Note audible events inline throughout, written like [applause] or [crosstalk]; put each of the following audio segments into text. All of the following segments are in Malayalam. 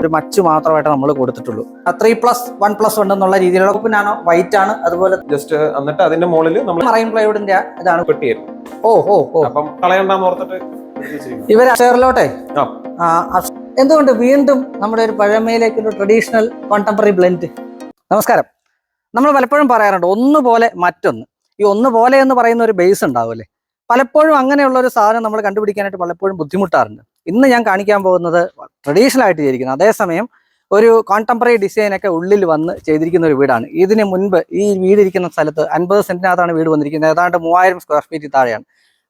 ഒരു മച്ച് മാത്രമായിട്ട് നമ്മൾ കൊടുത്തിട്ടുള്ളൂ. Three plus one plus one എന്നുള്ള രീതിയിലുള്ള പിന്നാണോ വൈറ്റ് ആണ്. അതുപോലെ ജസ്റ്റ് എന്നിട്ട് അതിന്റെ മുകളിൽ നമ്മൾ മറൈൻ പ്ലൈവുഡിന്റെ ഇതാണ്. പെട്ടിയായിരുന്നു ഓ ഓ ഓ. അപ്പം കളയണ്ടെന്ന് ഓർത്തിട്ട് ഇവർ. എന്തുകൊണ്ട് വീണ്ടും നമ്മുടെ ഒരു പഴമയിലേക്ക് ഒരു ട്രഡീഷണൽ കോണ്ടംപററി ബ്ലെൻഡ് നമസ്കാരം. നമ്മൾ പലപ്പോഴും പറയാറുണ്ട് ഒന്ന് പോലെ മറ്റൊന്ന്. ഈ ഒന്ന് പോലെ എന്ന് പറയുന്ന ഒരു ബേസ് ഉണ്ടാവുമല്ലേ പലപ്പോഴും അങ്ങനെയുള്ള ഒരു സാധനം നമ്മൾ കണ്ടുപിടിക്കാനായിട്ട് പലപ്പോഴും ബുദ്ധിമുട്ടാറുണ്ട്. ഇന്ന് ഞാൻ കാണിക്കാൻ പോകുന്നത് ട്രഡീഷണൽ ആയിട്ട് ചെയ്തിരിക്കുന്നത്. അതേസമയം ഒരു കോണ്ടംപററി ഡിസൈനൊക്കെ ഉള്ളിൽ വന്ന് ചെയ്തിരിക്കുന്ന ഒരു വീടാണ്. ഇതിന് മുൻപ് ഈ വീട് ഇരിക്കുന്ന സ്ഥലത്ത് അൻപത് സെന്റിനകത്താണ് വീട് വന്നിരിക്കുന്നത്. ഏതാണ്ട് മൂവായിരം സ്ക്വയർ ഫീറ്റ് താഴെയാണ്.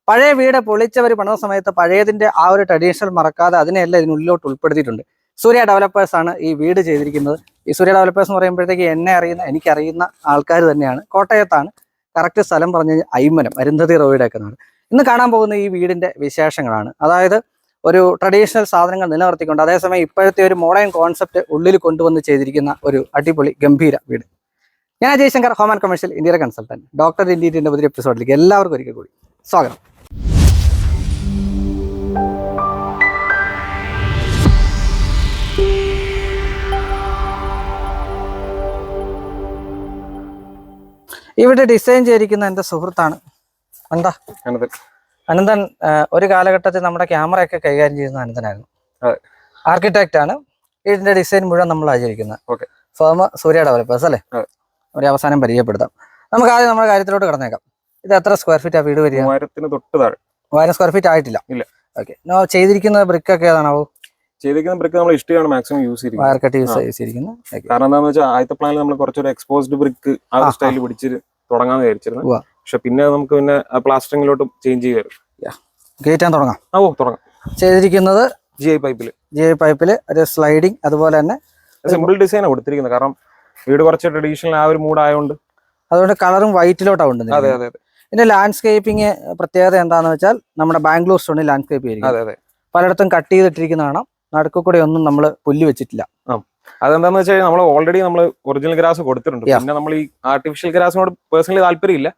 പഴയ വീട് പൊളിച്ചവർ പണിത സമയത്ത് പഴയതിന്റെ ആ ഒരു ട്രഡീഷണൽ മറക്കാതെ അതിനെല്ലാം ഇതിനുള്ളിലോട്ട് ഉൾപ്പെടുത്തിയിട്ടുണ്ട്. സൂര്യ ഡെവലപ്പേഴ്സ് ആണ് ഈ വീട് ചെയ്തിരിക്കുന്നത്. ഈ സൂര്യ ഡെവലപ്പേഴ്സ് എന്ന് പറയുമ്പോഴത്തേക്ക് എന്നെ അറിയുന്ന എനിക്കറിയുന്ന ആൾക്കാർ തന്നെയാണ്. കോട്ടയത്താണ്. കറക്റ്റ് സ്ഥലം പറഞ്ഞു കഴിഞ്ഞാൽ അയ്മനം അരുന്ധതി റോയുടെ ഒക്കെ ഇന്ന് കാണാൻ പോകുന്ന ഈ വീടിന്റെ വിശേഷങ്ങളാണ്. അതായത് ഒരു ട്രഡീഷണൽ സാധനങ്ങൾ നിലനിർത്തിക്കൊണ്ട് അതേസമയം ഇപ്പോഴത്തെ ഒരു മോഡേൺ കോൺസെപ്റ്റ് ഉള്ളിൽ കൊണ്ടുവന്ന് ചെയ്തിരിക്കുന്ന ഒരു അടിപൊളി ഗംഭീര വീട്. ഞാൻ ജയശങ്കർ ഹോം ആൻഡ് കമേഴ്ഷ്യൽ ഇന്ത്യയുടെ കൺസൾട്ടന്റ് ഡോക്ടർ ഇന്ത്യന്റെ പുതിയ എപ്പിസോഡിലേക്ക് എല്ലാവർക്കും ഒരിക്കൽ കൂടി സ്വാഗതം. ഇവിടെ ഡിസൈൻ ചെയ്തിരിക്കുന്ന എന്റെ സുഹൃത്താണ്. എന്താ? അനന്തൻ ഒരു കാലഘട്ടത്തിൽ നമ്മുടെ ക്യാമറയൊക്കെ കൈകാര്യം ചെയ്യുന്ന അനന്തനായിരുന്നു. ആർക്കിടെക്റ്റ് ആണ്. ഇതിന്റെ ഡിസൈൻ മുഴുവൻ നമ്മൾ ആചരിക്കുന്നത്. ഓക്കെ. ഫേമ സൂര്യ ഡെവലപ്പേഴ്സ് അല്ലേ. ഒരു അവസാനം പരിചയപ്പെടുത്താം. നമുക്ക് ആദ്യം നമ്മുടെ കാര്യത്തിലോട്ട് കടന്നേക്കാം. ഇത് എത്ര സ്ക്വയർ ഫീറ്റ് ആ വീട് വരിക? മൂവായിരത്തിന് തൊട്ട് താഴെ. മൂവായിരം സ്ക്വയർ ഫീറ്റ് ആയിട്ടില്ല. ഇല്ല. ഓക്കെ ചെയ്തിരിക്കുന്ന ബ്രിക്ക് ഒക്കെ ഏതാണാവോ? ചെയ്തിരിക്കുന്ന ബ്രിക്ക് നമ്മൾ ഇഷ്ടമാണ് മാക്സിമം യൂസ് ചെയ്തിരിക്കുന്നത്. കാരണം എന്താണെന്ന് വെച്ചാൽ ആദ്യത്തെ പ്ലാനിൽ നമ്മൾ കുറച്ചൊരു എക്സ്പോസ്ഡ് ബ്രിക്ക് ആ. സ്റ്റൈലിൽ പിടിച്ച് തുടങ്ങാന്ന് വിചാരിച്ചിരുന്നു. പക്ഷെ പിന്നെ നമുക്ക് പിന്നെ പ്ലാസ്റ്ററിങ്ങിലോട്ട് ചേഞ്ച് ചെയ്യാറ് കയറ്റാൻ തുടങ്ങാം. ആ ഓ തുടങ്ങാം. ചെയ്തിരിക്കുന്നത് ജി ഐ പൈപ്പിൽ ജി ഐ പൈപ്പിൽ ഒരു സ്ലൈഡിങ് അതുപോലെ തന്നെ സിമ്പിൾ ഡിസൈനാണ് കൊടുത്തിരിക്കുന്നത്. കാരണം വീട് കുറച്ച് ട്രഡീഷണൽ ആ ഒരു മൂഡ് ആയതുകൊണ്ട് അതുകൊണ്ട് കളറും വൈറ്റിലോട്ടാണ് ഉണ്ട് അതെ അതെ അതെ. ഇതിന്റെ ലാൻഡ്സ്കേപ്പിംഗ് പ്രത്യേകത എന്താണെന്ന് വെച്ചാൽ നമ്മുടെ ബാംഗ്ലൂർ സ്റ്റോണിൽ ലാൻഡ്സ്കേപ്പ് ചെയ്തിരിക്കും അതെ അതെ. പലയിടത്തും കട്ട് ചെയ്തിട്ടിരിക്കുന്ന കാണാം നടുക്ക് കൂടെ ഒന്നും നമ്മൾ പുല്ല് വെച്ചിട്ടില്ല. അതെന്താന്ന് വെച്ചാൽ നമ്മൾ ഓൾറെഡി നമ്മൾ ഒറിജിനൽ ഗ്രാസ് കൊടുത്തിട്ടുണ്ട്. പിന്നെ നമ്മൾ ഈ ആർട്ടിഫിഷ്യൽ ഗ്രാസിനോട് പേഴ്സണലി താല്പര്യമില്ല.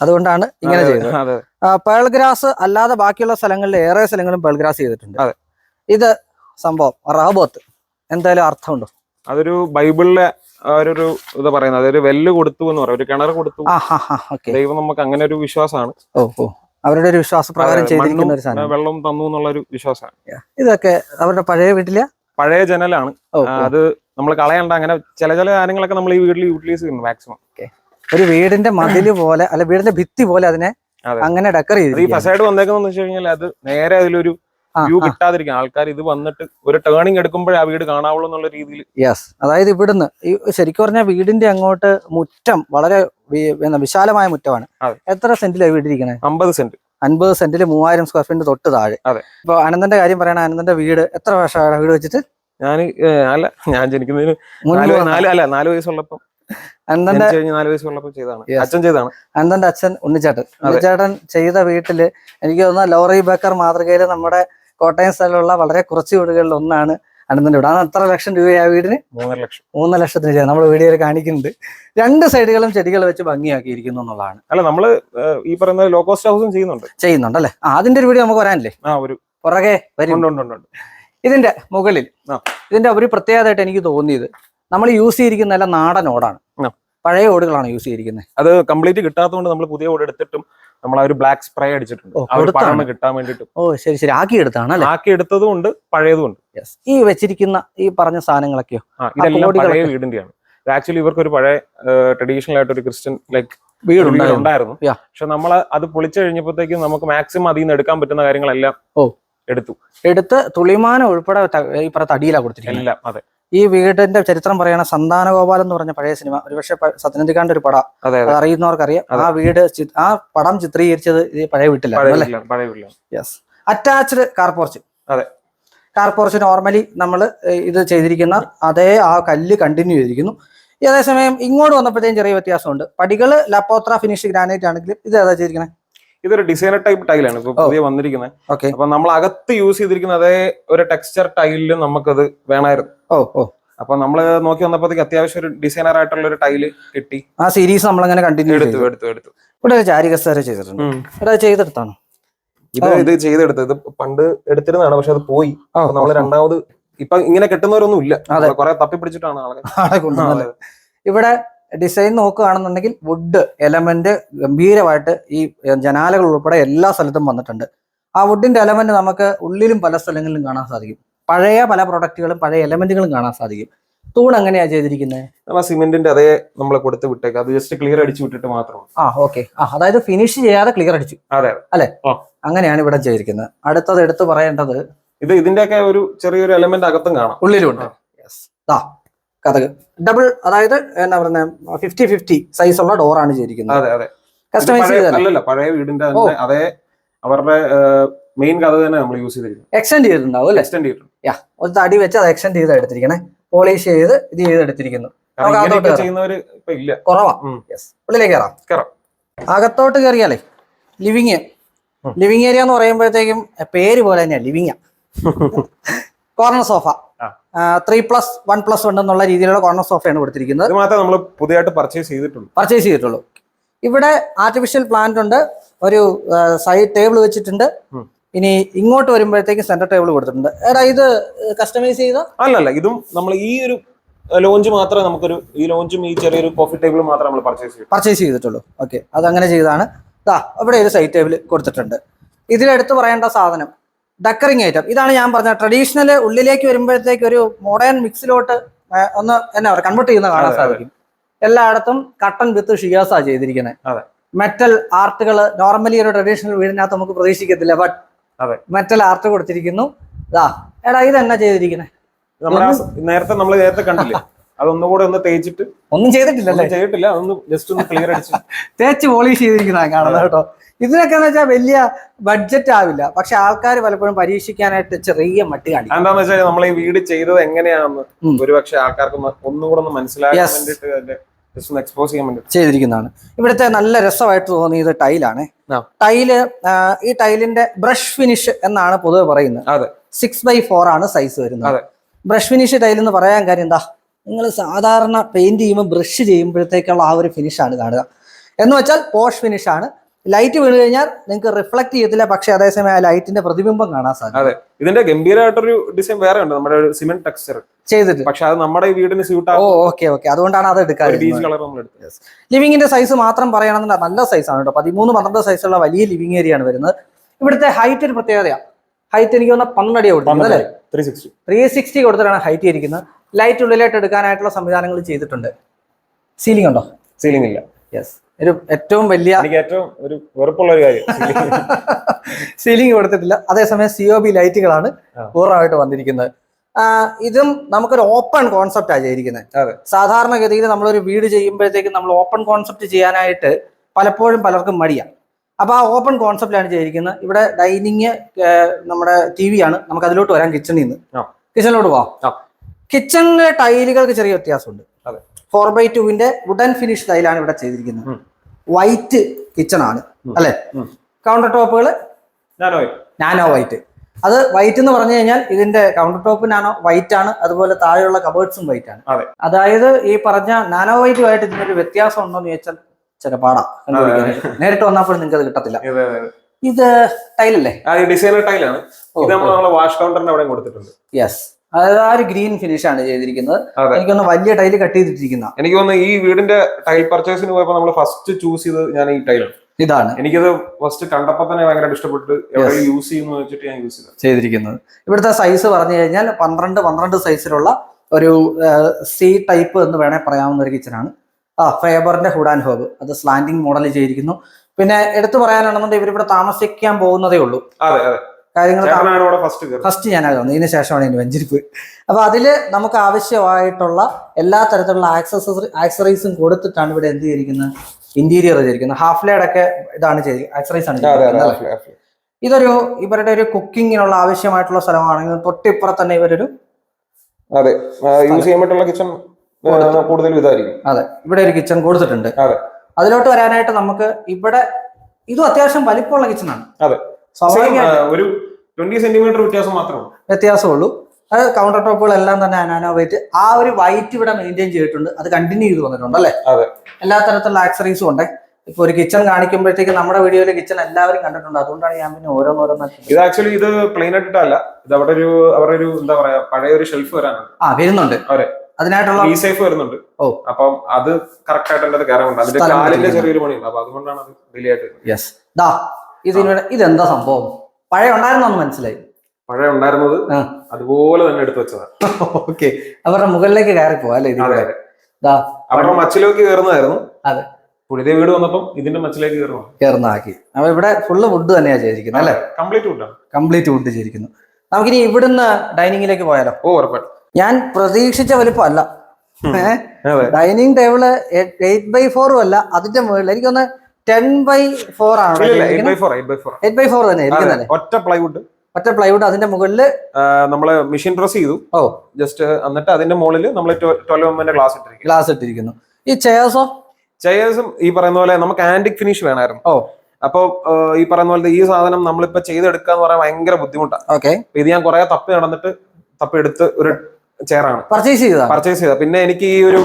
അതുകൊണ്ടാണ് ഇങ്ങനെ ചെയ്യുന്നത്. ചെയ്തത് അതെ പേൾ ഗ്രാസ് അല്ലാതെ ബാക്കിയുള്ള സ്ഥലങ്ങളിൽ ഏറെ സ്ഥലങ്ങളും പേൾഗ്രാസ് ചെയ്തിട്ടുണ്ട്. ഇത് സംഭവം റഹബോത്ത് എന്തായാലും അർത്ഥമുണ്ടോ? അതൊരു ബൈബിളിലെ ഒരു ഇത് പറയുന്നത്. അതൊരു വെല്ല് കൊടുത്തു എന്ന് പറയും. ഒരു കിണർ കൊടുത്തു. ദൈവം നമുക്ക് അങ്ങനെ ഒരു വിശ്വാസമാണ്. അവരുടെ ഒരു വിശ്വാസപ്രകാരം പ്രകാരം ചെയ്തിരിക്കുന്ന ഒരു സാധനം. വെള്ളം തന്നു എന്നുള്ള ഒരു വിശ്വാസമാണ്. ഇതൊക്കെ അവരുടെ പഴയ വീട്ടിലെ? പഴയ ജനലാണ്. അത് നമ്മൾ കളയണ്ട. അങ്ങനെ ചില ചില കാര്യങ്ങളൊക്കെ നമ്മൾ ഈ വീട്ടിൽ യൂട്ടിലൈസ് ചെയ്യുന്നു മാക്സിമം. ഒരു വീടിന്റെ മതിൽ പോലെ അല്ല വീടിന്റെ ഭിത്തി പോലെ അതിനെ അങ്ങനെ ഡെക്കർ ചെയ്ത് ഈ. ഫസൈഡ് വന്നേക്കുന്ന വെച്ച് കഴിഞ്ഞാൽ അത് നേരെ അതിലൊരു വ്യൂ. കിട്ടാതിരിക്കും. ആൾക്കാർ ഇത് വന്നിട്ട് ഒരു ടേണിംഗ് എടുക്കുമ്പോഴേ ആ വീട് കാണാവുള്ളൂ എന്നുള്ള രീതിയിൽ യെസ് അതായത് ഇവിടുന്ന് ഈ ശരിക്കും പറഞ്ഞാൽ വീടിന്റെ അങ്ങോട്ട് മുറ്റം വളരെ വിശാലമായ മുറ്റമാണ്. എത്ര സെന്റിലാണ് വീടിരിക്കുന്നത് അമ്പത് സെന്റ്. അൻപത് സെന്റിൽ മൂവായിരം സ്ക്വയർ ഫീറ്റ് തൊട്ട് താഴെ. ഇപ്പൊ അനന്തന്റെ കാര്യം പറയണ അനന്തന്റെ വീട് എത്ര വർഷമാണ് വീട് വെച്ചിട്ട്? ഞാൻ അല്ല ഞാൻ ജനിക്കുന്നതിന് നാല് അല്ല നാല് വയസ്സുള്ളപ്പം Yes. അച്ഛൻ ഉണ്ണിച്ചേട്ടൻ. ഉണ്ണിച്ചേട്ടൻ ചെയ്ത വീട്ടിൽ എനിക്ക് തോന്നുന്ന ലോറി ബേക്കർ മാതൃകയിൽ നമ്മുടെ കോട്ടയം സ്ഥലമുള്ള വളരെ കുറച്ച് വീടുകളിൽ ഒന്നാണ് അനന്തന്റെ വീട്. അത് എത്ര ലക്ഷം രൂപയാ വീടിന്? മൂന്നര ലക്ഷം. മൂന്ന് ലക്ഷത്തിന് ചെയ്യാം നമ്മൾ വീഡിയോയിൽ കാണിക്കുന്നുണ്ട്. രണ്ട് സൈഡുകളും ചെടികൾ വെച്ച് ഭംഗിയാക്കിയിരിക്കുന്നു എന്നുള്ളതാണ്. അല്ല നമ്മൾ ഈ പറയുന്ന ലോ കോസ്റ്റ് ഹൗസും ചെയ്യുന്നുണ്ട്. ചെയ്യുന്നുണ്ടല്ലേ അല്ലെ? അതിന്റെ ഒരു വീഡിയോ നമുക്ക് വരാനില്ലേ? ആ ഒരു പുറകെ വരും. ഉണ്ട് ഉണ്ട് ഉണ്ട് ഉണ്ട്. ഇതിന്റെ മുകളിൽ ഇതിന്റെ ഒരു പ്രത്യേകതയായിട്ട് എനിക്ക് തോന്നിയത് നമ്മൾ യൂസ് ചെയ്തിരിക്കുന്ന എല്ലാം നാടൻ ഓടാണ്. പഴയ ഓടുകളാണ് യൂസ് ചെയ്തിരിക്കുന്നത് അത് കംപ്ലീറ്റ് കിട്ടാത്തതുകൊണ്ട് നമ്മൾ പുതിയ ഓട് എടുത്തിട്ടും നമ്മൾ ആ ഒരു ബ്ലാക്ക് സ്പ്രേ അടിച്ചിട്ടുണ്ട്. കിട്ടാൻ വേണ്ടിട്ട് ഓ ശരി ശരി. ആക്കി എടുത്താണ് അല്ലേ? ആക്കി എടുത്തതും ഉണ്ട് പഴയതും ഉണ്ട്. ഈ വെച്ചിരിക്കുന്ന ഈ പറഞ്ഞ സാധനങ്ങളൊക്കെയോ? ഇതെല്ലാം പഴയ വീടിന്റെയാണ്. ആക്ച്വലി ഇവർക്ക് ഒരു പഴയ ട്രഡീഷണൽ ആയിട്ട് ഒരു ക്രിസ്ത്യൻ ലൈക്ക് വീട് ഉണ്ടായിരുന്നു. Yeah. പക്ഷെ നമ്മൾ അത് പൊളിച്ചു കഴിഞ്ഞപ്പോഴത്തേക്കും നമുക്ക് മാക്സിമം അതിൽ നിന്ന് എടുക്കാൻ പറ്റുന്ന കാര്യങ്ങളെല്ലാം ഓ. എടുത്തു. എടുത്ത് തുളിമാനം ഉൾപ്പെടെ ഈ പറഞ്ഞ തടിയിലാണ് കൊടുത്തിരിക്കുന്നത് എല്ലാം അതെ. ഈ വീടിന്റെ ചരിത്രം പറയണ സന്താനഗോപാൽ എന്ന് പറഞ്ഞ പഴയ സിനിമ. ഒരുപക്ഷെ സത്യനന്ദിക്കാണ്ട് ഒരു പടം. അതെ അറിയുന്നവർക്കറിയാം. ആ വീട് ആ പടം ചിത്രീകരിച്ചത് ഈ പഴയ വീട്ടിലാണ് യെസ് അറ്റാച്ച്ഡ് കാർ പോർച്ച് അതെ. കാർ പോർച്ച് നോർമലി നമ്മൾ ഇത് ചെയ്തിരിക്കുന്ന അതേ ആ കല്ല് കണ്ടിന്യൂ ചെയ്തിരിക്കുന്നു. അതേസമയം ഇങ്ങോട്ട് വന്നപ്പോഴത്തേക്കും ചെറിയ വ്യത്യാസമുണ്ട്. പടികൾ ലപ്പോത്ര ഫിനിഷ് ഗ്രാനൈറ്റ് ആണെങ്കിലും ഇത് ഏതാ ചെയ്തിരിക്കുന്നത് ഇതൊരു ഡിസൈനർ ടൈപ്പ് ടൈലാണ് ഇപ്പൊ പുതിയ വന്നിരിക്കുന്നത്. അപ്പൊ നമ്മൾ അകത്ത് യൂസ് ചെയ്തിരിക്കുന്ന അതേ ഒരു ടെക്സ്ചർ ടൈലിലും നമുക്കത് വേണമായിരുന്നു. ഓ ഓ. അപ്പൊ നമ്മൾ നോക്കി വന്നപ്പോഴത്തേക്ക് അത്യാവശ്യം ഒരു ഡിസൈനർ ആയിട്ടുള്ള ഒരു ടൈൽ കിട്ടി. ആ സീരീസ് നമ്മൾ അങ്ങനെ കണ്ടിന്യൂ എടുത്തു എടുത്തു എടുത്തു. ഇവിടെ ഒരു ചെയ്തിട്ടുണ്ട്. ഇവിടെ ചെയ്തെടുത്താണ്. ഇത് ഇത് ചെയ്തെടുത്തത് ഇത് പണ്ട് എടുത്തിരുന്നതാണ് പക്ഷെ അത് പോയി. നമ്മൾ. രണ്ടാമത് ഇപ്പൊ ഇങ്ങനെ കെട്ടുന്നവരൊന്നും ഇല്ല. അതെ. കുറെ തപ്പിപ്പിടിച്ചിട്ടാണ് ആളുകൾ [laughs] ആളെ കൊണ്ടുവന്നത്. ഇവിടെ ഡിസൈൻ നോക്കുകയാണെന്നുണ്ടെങ്കിൽ വുഡ് എലമെന്റ് ഗംഭീരമായിട്ട് ഈ ജനാലകൾ ഉൾപ്പെടെ എല്ലാ സ്ഥലത്തും വന്നിട്ടുണ്ട്. ആ വുഡിന്റെ എലമെന്റ് നമുക്ക് ഉള്ളിലും പല സ്ഥലങ്ങളിലും കാണാൻ സാധിക്കും. പഴയ പല പ്രൊഡക്റ്റുകളും പഴയ എലമെന്റുകളും കാണാൻ സാധിക്കും. തൂൺ എങ്ങനെയാ ചെയ്തിരിക്കുന്നത് നമ്മ സിമെന്റിന്റെ അതേ നമ്മൾ കൊടുത്ത് വിട്ടേക്കാം. അത് ജസ്റ്റ് ക്ലിയർ അടിച്ചു വിട്ടിട്ട് മാത്രം ആ ഓക്കെ ആ അതായത് ഫിനിഷ് ചെയ്യാതെ ക്ലിയർ അടിച്ചു. അതെ അല്ലെ? അങ്ങനെയാണ് ഇവിടെ ചെയ്തിരിക്കുന്നത് അടുത്തത് എടുത്തു പറയേണ്ടത് ഇത് ഇതിന്റെയൊക്കെ ഒരു ചെറിയൊരു എലമെന്റ് അകത്തും കാണാം. ഉള്ളിലുണ്ട്. ദാ കഥക്. ഡബിൾ അതായത് എന്താ പറയുന്നത് ഫിഫ്റ്റി ഫിഫ്റ്റി സൈസ് ഉള്ള ഡോറാണ് ചെയ്തിരിക്കുന്നത് അതെ അതെ. കസ്റ്റമൈസ് ചെയ്തല്ല പഴയ വീടിന്റെ അതെ അതേ അവരുടെ മെയിൻ കഥ തന്നെ നമ്മൾ യൂസ് ചെയ്തിരിക്കുന്നത് എക്സ്റ്റെൻഡ് ചെയ്തിട്ടുണ്ടാവും അല്ലേ? എക്സ്റ്റെൻഡ് ചെയ്തിട്ടുണ്ട്. യാ ഒരു തടി വെച്ച് അത് എക്സ്റ്റെൻഡ് ചെയ്ത് എടുത്തിരിക്കണേ. പോളിഷ് ചെയ്ത് ഇത് ചെയ്ത് എടുത്തിരിക്കുന്നു. കാരണം നമുക്ക് അകത്തോട്ട് ചെയ്യുന്നവര് ഇപ്പൊ കുറവാ. യെസ് ഉള്ളിലേക്ക് കയറാം. കയറാം. അകത്തോട്ട് കയറിയാലേ ലിവിങ് ലിവിങ് ഏരിയ എന്ന് പറയുമ്പോഴത്തേക്കും പേര് പോലെ തന്നെയാ living corner sofa. Three plus one plus one എന്നുള്ള രീതിയിലുള്ള കോർണർ സോഫയാണ് കൊടുത്തിരിക്കുന്നത്. മാത്രമേ നമ്മൾ പുതിയതായിട്ട് പർച്ചേസ് ചെയ്തിട്ടുള്ളൂ. പർച്ചേസ് ചെയ്തിട്ടുള്ളൂ. ഇവിടെ ആർട്ടിഫിഷ്യൽ പ്ലാന്റ് ഉണ്ട്. ഒരു സൈഡ് ടേബിൾ വെച്ചിട്ടുണ്ട്. ഇനി ഇങ്ങോട്ട് വരുമ്പോഴത്തേക്ക് സെന്റർ ടേബിൾ കൊടുത്തിട്ടുണ്ട്. എടാ ഇത് കസ്റ്റമൈസ് ചെയ്തോ? അല്ലല്ല ഇതും നമ്മൾ ഈ ഒരു ലോഞ്ച് മാത്രമേ നമുക്കൊരു ഈ ലോഞ്ചും ഈ ചെറിയൊരു കോഫി ടേബിൾ മാത്രമേ നമ്മൾ പർച്ചേസ് ചെയ്തു പർച്ചേസ് ചെയ്തിട്ടുള്ളൂ. ഓക്കെ അത് അങ്ങനെ ചെയ്താണ് ദാ ഇവിടെ ഒരു സൈഡ് ടേബിൾ കൊടുത്തിട്ടുണ്ട്. ഇതിലെടുത്ത് പറയേണ്ട സാധനം ഡക്കറിങ് ഐറ്റം ഇതാണ് ഞാൻ പറഞ്ഞ ട്രഡീഷണൽ ഉള്ളിലേക്ക് വരുമ്പോഴത്തേക്ക് ഒരു മോഡേൺ മിക്സിലോട്ട് ഒന്ന് എന്നാ പറയുക കൺവേർട്ട് ചെയ്യുന്ന കാണാൻ. സാധിക്കും. എല്ലായിടത്തും കട്ടൺ വിത്ത് ഷിയാസാ ചെയ്തിരിക്കുന്നത്. മെറ്റൽ ആർട്ടുകൾ നോർമലി ഒരു ട്രഡീഷണൽ വീടിനകത്ത് നമുക്ക് പ്രതീക്ഷിക്കത്തില്ല ബട്ട്. മെറ്റൽ ആർട്ട് കൊടുത്തിരിക്കുന്നു. എടാ ഇത് എന്നാ ചെയ്തിരിക്കുന്നത് നേരത്തെ നമ്മൾ നേരത്തെ കണ്ടില്ലേ? അതൊന്നുകൂടെ ഒന്ന് തേച്ചിട്ട് ഒന്നും ചെയ്തിട്ടില്ലല്ലേ ചെയ്തിട്ടില്ല. അതൊന്ന് ജസ്റ്റ് ഒന്ന് ക്ലിയർ അടിച്ച്. തേച്ച് പോളിഷ് ചെയ്തിരിക്കുന്നതാണ് കാണുന്നത് കേട്ടോ. ഇതിനൊക്കെ എന്ന് വെച്ചാൽ വലിയ ബഡ്ജറ്റ് ആവില്ല. പക്ഷെ ആൾക്കാർ പലപ്പോഴും പരീക്ഷിക്കാനായിട്ട് ചെറിയ മട്ടി കാണിക്കും. എന്താന്ന് വെച്ചാൽ നമ്മൾ ഈ വീട് ചെയ്തത് എങ്ങനെയാണെന്ന്. ഒരുപക്ഷെ ആൾക്കാർക്ക് ഒന്ന് ഒന്നുകൂടെ ഒന്ന് മനസ്സിലാക്കാൻ Yes. ജസ്റ്റ് ഒന്ന് എക്സ്പോസ് ചെയ്യാൻ വേണ്ടി ചെയ്തിരിക്കുന്നതാണ്. ഇവിടുത്തെ നല്ല രസമായിട്ട് തോന്നിയത് ടൈലാണ്. ടൈൽ ഈ ടൈലിന്റെ ബ്രഷ് ഫിനിഷ് എന്നാണ് പൊതുവെ പറയുന്നത്. അതെ. സിക്സ് ബൈ ഫോർ ആണ് സൈസ് വരുന്നത്. അതെ. ബ്രഷ് ഫിനിഷ് ടൈൽ എന്ന് പറയാൻ കാര്യം എന്താ? നിങ്ങൾ സാധാരണ പെയിന്റ് ചെയ്യുമ്പോൾ ബ്രഷ് ചെയ്യുമ്പോഴത്തേക്കുള്ള ആ ഒരു ഫിനിഷാണ് കാണുക എന്ന് വെച്ചാൽ പോഷ് ഫിനിഷ് ആണ്. ലൈറ്റ് വീണ് കഴിഞ്ഞാൽ നിങ്ങൾക്ക് റിഫ്ലക്ട് ചെയ്യത്തില്ല പക്ഷെ അതേസമയം ആ ലൈറ്റിന്റെ പ്രതിബിംബം കാണാൻ സാധിക്കും. അതെ. ഇതിന്റെ ഗംഭീരമായിട്ടൊരു ഡിസൈൻ വേറെ ഉണ്ട് നമ്മുടെ ഒരു സിമെന്റ് ടെക്സ്ചർ ചെയ്തിട്ട്. പക്ഷെ അത് നമ്മുടെ വീടിന് സ്യൂട്ട് ആകും ഓക്കെ ഓക്കെ അതുകൊണ്ടാണ് അത് എടുക്കാറ് ലിവിങ്ങിന്റെ സൈസ് മാത്രം പറയുകയാണെന്നുണ്ടെങ്കിൽ നല്ല സൈസാണ് കേട്ടോ. പതിമൂന്ന് പന്ത്രണ്ട് സൈസുള്ള വലിയ ലിവിങ് ഏരിയ ആണ് വരുന്നത്. ഇവിടുത്തെ ഹൈറ്റ് ഒരു പ്രത്യേകതയാണ് ഹൈറ്റ് എനിക്ക് തോന്നുന്ന പന്ത്രണ്ടടി കൊടുക്കുന്നത് അല്ലേ? ത്രീ സിക്സ്റ്റി ത്രീ സിക്സ്റ്റി കൊടുത്തിട്ടാണ് ഹൈറ്റ് ഇരിക്കുന്നത്. ലൈറ്റ് ഉള്ളിലായിട്ട് എടുക്കാനായിട്ടുള്ള സംവിധാനങ്ങൾ ചെയ്തിട്ടുണ്ട്. സീലിംഗ് ഉണ്ടോ? സീലിംഗ് ഇല്ല. യെസ് ഒരു ഏറ്റവും വലിയ എനിക്ക് ഏറ്റവും ഒരു വെറുപ്പുള്ള ഒരു കാര്യം. സീലിംഗ് കൊടുത്തിട്ടില്ല. അതേസമയം സി ഒ ബി ലൈറ്റുകളാണ്. പൂർണമായിട്ട് വന്നിരിക്കുന്നത്. ഇതും നമുക്കൊരു ഓപ്പൺ കോൺസെപ്റ്റ് ആണ് ചെയ്തിരിക്കുന്നത്. സാധാരണഗതിയിൽ നമ്മളൊരു വീട് ചെയ്യുമ്പോഴത്തേക്കും നമ്മൾ ഓപ്പൺ കോൺസെപ്റ്റ് ചെയ്യാനായിട്ട് പലപ്പോഴും പലർക്കും മടിയാണ് അപ്പൊ ആ ഓപ്പൺ കോൺസെപ്റ്റിലാണ് ചെയ്തിരിക്കുന്നത്. ഇവിടെ ഡൈനിങ് നമ്മുടെ ടി വി ആണ്. നമുക്ക് അതിലോട്ട് വരാം കിച്ചണിൽ നിന്ന്. കിച്ചണിലോട്ട് പോവാം. കിച്ചണിലെ ടൈലുകൾക്ക് ചെറിയ വ്യത്യാസമുണ്ട്. ഫോർ ബൈ ടുവിന്റെ വുഡൻ ഫിനിഷ് ടൈലാണ് ഇവിടെ ചെയ്തിരിക്കുന്നത്. വൈറ്റ് കിച്ചൺ ആണ്. അല്ലെ? കൗണ്ടർ ടോപ്പുകൾ നാനോ വൈറ്റ് അത് വൈറ്റ് എന്ന് പറഞ്ഞു കഴിഞ്ഞാൽ ഇതിന്റെ കൗണ്ടർ ടോപ്പ് നാനോ വൈറ്റ് ആണ് അതുപോലെ താഴെയുള്ള കബേർഡ്സും വൈറ്റ് ആണ്. അതായത് ഈ പറഞ്ഞ നാനോ വൈറ്റുമായിട്ട് ഇതിനൊരു വ്യത്യാസം ഉണ്ടോ എന്ന് ചോദിച്ചാൽ ചില പാടാ. നേരിട്ട് വന്നപ്പോൾ നിങ്ങൾക്ക് അത് കിട്ടത്തില്ല ഇത് ടൈലല്ലേ ഡിസൈനർ ടൈലാണ് വാഷ് കൗണ്ടറിന്റെ അവിടെ കൊടുത്തിട്ടുണ്ട്. യെസ് അതായത് ആ ഒരു ഗ്രീൻ ഫിനിഷ് ആണ് ചെയ്തിരിക്കുന്നത്. എനിക്കൊന്ന് വലിയ ടൈൽ കട്ട് ചെയ്തിട്ടിരിക്കുന്ന. എനിക്ക് തോന്നുന്നു ഈ വീടിന്റെ ടൈൽ പർച്ചേസിന് പോയപ്പോ നമ്മൾ ഫസ്റ്റ് ചൂസ് ചെയ്ത് ഞാൻ ഈ ടൈലാണ് ഇതാണ്. എനിക്കത് ഫസ്റ്റ് കണ്ടപ്പോ തന്നെ ഭയങ്കര ഇഷ്ടപ്പെട്ട് യൂസ് ചെയ്യുന്നു വെച്ചിട്ട് ഞാൻ യൂസ് ചെയ്തത്. ചെയ്തിരിക്കുന്നത്. ഇവിടുത്തെ സൈസ് പറഞ്ഞു കഴിഞ്ഞാൽ പന്ത്രണ്ട് പന്ത്രണ്ട് സൈസിലുള്ള ഒരു സി ടൈപ്പ് എന്ന് വേണേൽ പറയാവുന്ന ഒരു കിച്ചനാണ് ആ ഫേബറിന്റെ ഹുഡ് ആൻഡ് ഹോബ് അത് സ്ലാൻഡിങ് മോഡൽ ചെയ്തിരിക്കുന്നു. പിന്നെ എടുത്തു പറയാനാണെന്നുണ്ടെങ്കിൽ ഇവരിവിടെ താമസിക്കാൻ പോകുന്നതേ ഉള്ളൂ. അതെ അതെ. കാര്യങ്ങൾ ഫസ്റ്റ് ഞാനത് വന്നു ഇതിന് ശേഷമാണ് ഇതിന് വെഞ്ചിരിപ്പ് അപ്പൊ അതിൽ നമുക്ക് ആവശ്യമായിട്ടുള്ള എല്ലാ തരത്തിലുള്ള ആക്സസറി ആക്സറീസും കൊടുത്തിട്ടാണ് ഇവിടെ എന്ത് ചെയ്തിരിക്കുന്നത്? ഇന്റീരിയർ ചെയ്തിരിക്കുന്നത്. ഹാഫ് ലേഡ് ഒക്കെ ഇതാണ് ചെയ്ത് ആക്സറൈസ് ആണ്. ഇതൊരു ഇവരുടെ ഒരു കുക്കിങ്ങിനുള്ള ആവശ്യമായിട്ടുള്ള സ്ഥലമാണെങ്കിൽ തൊട്ടിപ്പുറത്ത് തന്നെ ഇവരൊരു അതെ യൂസ് ചെയ്യാൻ പറ്റുള്ള കിച്ചൺ കൂടുതൽ ഇതായിരിക്കും. അതെ ഇവിടെ ഒരു കിച്ചൺ കൊടുത്തിട്ടുണ്ട്. അതെ. അതിലോട്ട് വരാനായിട്ട് നമുക്ക് ഇവിടെ ഇതും അത്യാവശ്യം വലിപ്പമുള്ള ആണ്. അതെ. സ്വാഭാവികമായിട്ട് ഒരു ട്വന്റി സെന്റിമീറ്റർ വ്യത്യാസം മാത്രമേ വ്യത്യാസമുള്ളൂ. അത് കൗണ്ടർ ടോപ്പുകളെല്ലാം തന്നെ അനാനോ വൈറ്റ് ആ ഒരു വൈറ്റ് ഇവിടെ മെയിന്റെയിൻ ചെയ്തിട്ടുണ്ട്. അത് കണ്ടിന്യൂ ചെയ്ത് വന്നിട്ടുണ്ട് അല്ലേ? അതെ. എല്ലാ തരത്തിലുള്ള ആക്സറീസും ഉണ്ട്. ഇപ്പൊ ഒരു കിച്ചൺ കാണിക്കുമ്പോഴത്തേക്ക് നമ്മുടെ വീഡിയോയിലെ കിച്ചൺ എല്ലാവരും കണ്ടിട്ടുണ്ട്. അതുകൊണ്ടാണ് ഞാൻ പിന്നെ ഓരോന്നോരോന്ന് ഇത് ആക്ച്വലി ഇത് പ്ലെയിൻ ആയിട്ടല്ല ഇത് അവിടെ ഒരു അവരുടെ ഒരു എന്താ പറയാ പഴയ ഒരു ഷെൽഫ് വരാനുണ്ട്. ആ വരുന്നുണ്ട്. അതെ. അതിനായിട്ടുള്ള ഈ സേഫ് വരുന്നുണ്ട്. ഓ. അപ്പം അത് കറക്റ്റ് ആയിട്ട് അതിന്റെ സ്ഥലം കാലിന്റെ ചെറിയൊരു പണിയുണ്ട്. അപ്പൊ അതുകൊണ്ടാണ് അത് ഡിലേ ആയിട്ട് യെസ് ദാ ഇത് ഇതെന്താ സംഭവം? പഴയ ഉണ്ടായിരുന്നൊന്ന് മനസ്സിലായി. പഴയ ഉണ്ടായിരുന്നത് അതുപോലെ തന്നെ എടുത്തു വെച്ചതാണ് ഓക്കെ. അവരുടെ മുകളിലേക്ക് കയറി പോവാ ഇതിലൂടെ? അവരുടെ മച്ചിലേക്ക് കയറുന്നതായിരുന്നു. അതെ. പുതിയ വീട് വന്നപ്പം ഇതിന്റെ മച്ചിലേക്ക് കയറുന്നു കയറുന്നതാക്കി. അപ്പൊ ഇവിടെ ഫുള്ള് വുഡ് തന്നെയാ ചെയ്തിരിക്കുന്നത് അല്ലെ? കംപ്ലീറ്റ് വുഡ് കംപ്ലീറ്റ് വുഡ് ചെയ്തിരിക്കുന്നു. നമുക്കിനി ഇവിടുന്ന് ഡൈനിങ്ങിലേക്ക് പോയാലോ? ഓ ഉറപ്പായിട്ടും. ഞാൻ പ്രതീക്ഷിച്ച വലിപ്പമല്ല. ഡൈനിങ് ടേബിൾ എയ്റ്റ് ബൈ ഫോറും അല്ല അതിന്റെ മുകളിൽ. എനിക്കൊന്ന് ടെൻ ബൈ ഫോർ ആണ് എയ്റ്റ് ബൈ ഫോർ തന്നെ ഇരിക്കുന്നല്ലേ ഒറ്റ പ്ലൈവുഡ് ഒറ്റ പ്ലൈവുഡ് അതിന്റെ മുകളിൽ നമ്മൾ മെഷീൻ ഡ്രസ് ചെയ്തു. ഓ. ജസ്റ്റ് എന്നിട്ട് അതിന്റെ മുകളിൽ നമ്മൾ ട്വൽവ് ഗ്ലാസ് ഇട്ടിരിക്കും ഗ്ലാസ് ഇട്ടിരിക്കുന്നു. ഈ ചെയർസോ ചെയേഴ്സും ഈ പറയുന്ന പോലെ നമുക്ക് ആന്റിക് ഫിനിഷ് വേണമായിരുന്നു. ഓ. അപ്പൊ ഈ പറയുന്ന പോലെ ഈ സാധനം നമ്മളിപ്പോ ചെയ്തെടുക്കുക എന്ന് പറയാൻ ഭയങ്കര ബുദ്ധിമുട്ടാണ് ഓക്കെ ഇത് ഞാൻ കുറെ തപ്പി നടന്നിട്ട് തപ്പി എടുത്ത് ഒരു ചെയറാണ് പർച്ചേസ് ചെയ്ത പർച്ചേസ് ചെയ്ത പിന്നെ എനിക്ക് ഈ ഒരു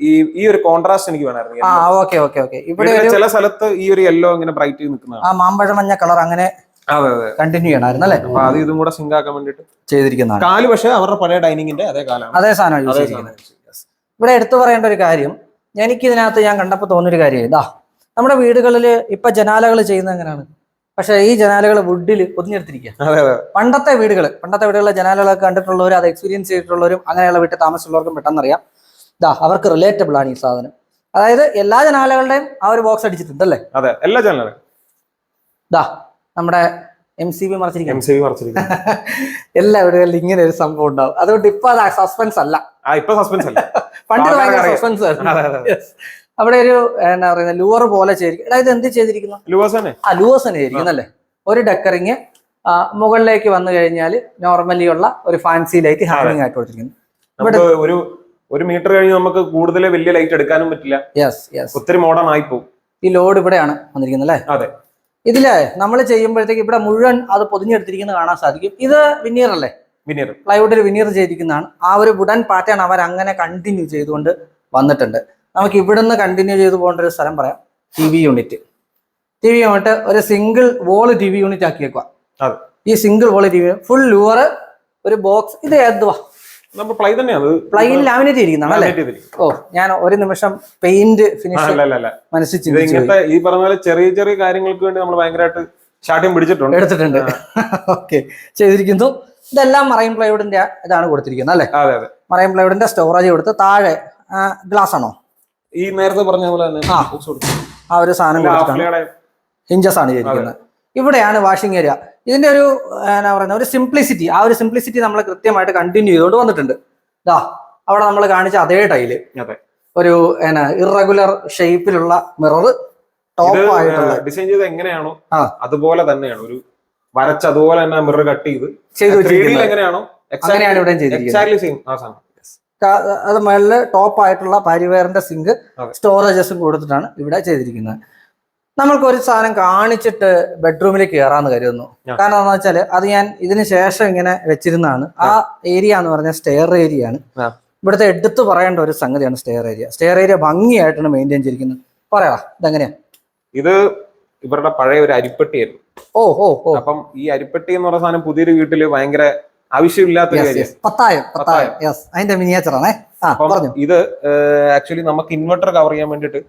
ഈ ഈ ഒരു കോൺട്രാസ്റ്റ് എനിക്ക് വേണമായിരുന്നു ആ. ഓക്കെ ഓക്കെ ഓക്കെ ഇവിടെ ചില സ്ഥലത്ത് ഈ ഒരു യെല്ലോ ഇങ്ങനെ ബ്രൈറ്റ് നിൽക്കുന്നതാണ്. ആ മാമ്പഴ മഞ്ഞ കളർ അങ്ങനെ അതെ അതെ. കണ്ടിന്യൂ ചെയ്യണമായിരുന്നു അല്ലേ? അപ്പൊ അത് ഇതും കൂടെ സിങ്ക് ആക്കാൻ വേണ്ടിട്ട് ചെയ്തിരിക്കുന്നതാണ്. കാൽ പക്ഷെ അവരുടെ പഴയ ഡൈനിങ്ങിന്റെ അതേ കാലാണ്. അതേ സാധനം ഇവിടെ എടുത്തു പറയേണ്ട ഒരു കാര്യം എനിക്ക് ഇതിനകത്ത് ഞാൻ കണ്ടപ്പോൾ തോന്നിയൊരു കാര്യം ഇതാ നമ്മുടെ വീടുകളിൽ ഇപ്പൊ ജനാലകൾ ചെയ്യുന്നത് എങ്ങനെയാണ്? പക്ഷെ ഈ ജനാലകൾ വുഡിൽ ഒതുങ്ങിയെടുത്തിരിക്കുക പണ്ടത്തെ വീടുകൾ പണ്ടത്തെ വീടുകളിലെ ജനാലകളൊക്കെ കണ്ടിട്ടുള്ളവരും അത് എക്സ്പീരിയൻസ് ചെയ്തിട്ടുള്ളവരും അങ്ങനെയുള്ള വീട്ടിൽ താമസിച്ചുള്ളവർക്കും പെട്ടെന്നറിയാം. ഇതാ അവർക്ക് റിലേറ്റബിൾ ആണ് ഈ സാധനം. അതായത് എല്ലാ ജനാലകളുടെയും ആ ഒരു ബോക്സ് അടിച്ചിട്ടുണ്ട് അല്ലേ? അതെ എല്ലാ ജനാലകളും. ഇതാ നമ്മുടെ എം സി ബി എം മറച്ചിരിക്കുന്നു സി ബി മറച്ചിരിക്കും [laughs] എല്ലാ വീടുകളിലും ഇങ്ങനെ ഒരു സംഭവം ഉണ്ടാവും. അതുകൊണ്ട് ഇപ്പൊ അത് സസ്പെൻസ് അല്ല. ഇപ്പൊ സസ്പെൻസ് അല്ല. [laughs] പണ്ട് ഭയങ്കര സസ്പെൻസ് ആയിരുന്നു. അവിടെ ഒരു എന്താ പറയുന്നത് ലൂവർ പോലെ ചെയ്തിരിക്കും. അതായത് എന്ത് ചെയ്തിരിക്കുന്നു? ആ ലൂവേഴ്സ് തന്നെ ചെയ്തിരിക്കുന്നു അല്ലേ? ഒരു ഡെക്കറിങ് മുകളിലേക്ക് വന്നു കഴിഞ്ഞാൽ നോർമലി ഉള്ള ഒരു ഫാൻസി ലൈറ്റ് ഹാങ്ങിങ് ആയിട്ട് കൊടുത്തിരിക്കുന്നു. ഒരു ഒരു മീറ്റർ കഴിഞ്ഞ് നമുക്ക് കൂടുതൽ വലിയ ലൈറ്റ് എടുക്കാനും പറ്റില്ല. യെസ് യെസ് ഒത്തിരി മോഡൺ ആയി പോകും ഈ ലോഡ് ഇവിടെയാണ് വന്നിരിക്കുന്നത് അല്ലേ? അതെ. ഇതിൽ നമ്മൾ ചെയ്യുമ്പോഴത്തേക്ക് ഇവിടെ മുഴുവൻ അത് പൊതിഞ്ഞെടുത്തിരിക്കുന്നത് കാണാൻ സാധിക്കും. ഇത് വിനീർ അല്ലേ? വിനീർ പ്ലൈവുഡിൽ വിനീർ ചെയ്തിരിക്കുന്നതാണ്. ആ ഒരു വുഡൻ പാറ്റേൺ അവർ അങ്ങനെ കണ്ടിന്യൂ ചെയ്തുകൊണ്ട് വന്നിട്ടുണ്ട്. നമുക്ക് ഇവിടുന്ന് കണ്ടിന്യൂ ചെയ്ത് പോകേണ്ട ഒരു സ്ഥലം പറയാം. T V unit T V unit ഒരു single wall T V unit ആക്കിയേക്കുക. ഈ single wall T V full louver ഒരു ബോക്സ് ഇത് ഏതുവാ? പ്ലൈൻ ലാമിനേറ്റ് ചെയ്തിരിക്കുന്നതാണ് ഓ ഞാൻ ഒരു നിമിഷം പെയിന്റ് ഫിനിഷ് മനസ്സിൽ ഈ പറഞ്ഞ പോലെ ചെറിയ ചെറിയ കാര്യങ്ങൾക്ക് വേണ്ടി നമ്മൾ ഭയങ്കരമായിട്ട് ഷാട്ടിയും പിടിച്ചിട്ടുണ്ട്. എടുത്തിട്ടുണ്ട്. ഓക്കെ [laughs] ചെയ്തിരിക്കുന്നു. ഇതെല്ലാം മറൈൻ പ്ലൈവുഡിന്റെ ഇതാണ് കൊടുത്തിരിക്കുന്നത് അല്ലേ? മറൈൻ പ്ലൈവുഡിന്റെ സ്റ്റോറേജ് കൊടുത്ത് താഴെ ഗ്ലാസ് ആണോ? ഈ നേരത്തെ പറഞ്ഞ പോലെ തന്നെ ആ. ഒരു സാധനം കൊടുത്തിട്ടാണ് ഹിഞ്ചസ് ആണ് ചെയ്തിരിക്കുന്നത് ഇവിടെയാണ് വാഷിംഗ് ഏരിയ ഇതിന്റെ ഒരു എന്നാ പറയുന്നത് ഒരു സിംപ്ലിസിറ്റി ആ ഒരു സിംപ്ലിസിറ്റി നമ്മൾ കൃത്യമായിട്ട് കണ്ടിന്യൂ ചെയ്തുകൊണ്ട് വന്നിട്ടുണ്ട്. ദാ അവിടെ നമ്മൾ കാണിച്ച അതേ ടൈൽ. ഒരു എന്നാ ഇറഗുലർ ഷേപ്പിലുള്ള മിറർ ടോപ്പ് ആയിട്ടുള്ള ഡിസൈൻ ചെയ്ത് എങ്ങനെയാണോ. അതുപോലെ തന്നെയാണ്. ഒരു വരച്ച് അതുപോലെ തന്നെ മിറർ കട്ട് ചെയ്ത് ചെയ്തു 3D യിൽ വെച്ചിരിക്കുന്നത്. എങ്ങനെയാണോ? അങ്ങനെയാണ് ഇവിടെ ചെയ്തിരിക്കുന്നത്. അത് മുകളിൽ ടോപ്പ് ആയിട്ടുള്ള പരിവേറിന്റെ സിങ്ക്. സ്റ്റോറേജസും കൊടുത്തിട്ടാണ് ഇവിടെ ചെയ്തിരിക്കുന്നത്. നമ്മൾക്ക് ഒരു സാധനം കാണിച്ചിട്ട് ബെഡ്റൂമിലേക്ക് കയറാന്ന് കരുതുന്നു. കാരണം എന്താ വെച്ചാൽ അത് ഞാൻ ഇതിന് ശേഷം ഇങ്ങനെ വെച്ചിരുന്നാണ് ആ ഏരിയ എന്ന് പറഞ്ഞാൽ സ്റ്റെയർ ഏരിയ ആണ്. ഇവിടുത്തെ എടുത്ത് പറയേണ്ട ഒരു സംഗതിയാണ് സ്റ്റെയർ ഏരിയ സ്റ്റെയർ ഏരിയ ഭംഗിയായിട്ടാണ് മെയിന്റെയിൻ ചെയ്തിരിക്കുന്നത്. പറയാ ഇതെങ്ങനെയാ? ഇത് ഇവരുടെ പഴയ ഒരു അരിപ്പെട്ടിയായിരുന്നു. ഓ ഓ ഓ. അപ്പം ഈ അരിപ്പെട്ടി എന്ന് പറഞ്ഞ സാധനം പുതിയൊരു വീട്ടിൽ ഭയങ്കര ആവശ്യമില്ലാത്ത അതിന്റെ മിനിയേച്ചറാണേ പറഞ്ഞു. ഇത് ആക്ച്വലി നമുക്ക് ഇൻവെർട്ടർ കവർ ചെയ്യാൻ വേണ്ടിട്ട്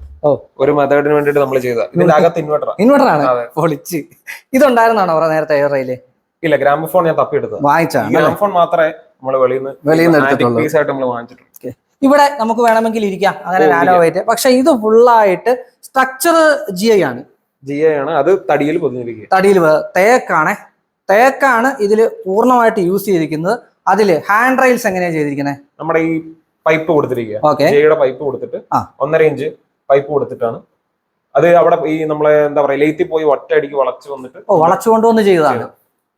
ഒരു മെത്തേഡിന് വേണ്ടിട്ട് നമ്മൾ ചെയ്ത ഇതിന്റെ അകത്ത് ഇൻവെർട്ടർ ഇൻവെർട്ടർ ആണ്? പൊളിച്ച്. ഇതുണ്ടായിരുന്നാണോ അവരുടെ നേരത്തെ എയർ റെയിൽ ഇല്ല ഗ്രാമഫോൺ ഞാൻ തപ്പിയെടുത്തത്. ഈ വാങ്ങിച്ചാണ് ഗ്രാമഫോൺ മാത്രമേ നമ്മൾ വെളിയിൽ നിന്ന് പീസ് ആയിട്ട് നമ്മൾ വാങ്ങിച്ചിട്ടുള്ളൂ. ഇവിടെ നമുക്ക് വേണമെങ്കിൽ ഇരിക്കാം. അങ്ങനെ നാനോ വെയിറ്റ് പക്ഷെ ഇത് ഫുള്ളായിട്ട് സ്ട്രക്ചർ ജി ഐ ആണ്. ജിഐ ആണ്. അത് തടിയിൽ പൊതിഞ്ഞിരിക്കുക തടിയിൽ തേക്കാണ്. തേക്കാണ് ഇതിൽ പൂർണമായിട്ട് യൂസ് ചെയ്തിരിക്കുന്നത്. അതിൽ ഹാൻഡ് റൈൽസ് എങ്ങനെയാണ് ചെയ്തിരിക്കുന്നത് നമ്മുടെ ഈ പൈപ്പ് കൊടുത്തിരിക്കുക. ജെയുടെ പൈപ്പ് കൊടുത്തിട്ട്. ഒന്നര ഇഞ്ച് പൈപ്പ് കൊടുത്തിട്ടാണ്. അത് അവിടെ ഈ നമ്മളെ എന്താ പറയാ ലേത്തി പോയി ഒറ്റയടിക്ക് വളച്ചു വന്നിട്ട് ഓ വളച്ചു കൊണ്ടുവന്ന് ചെയ്തതാണ്.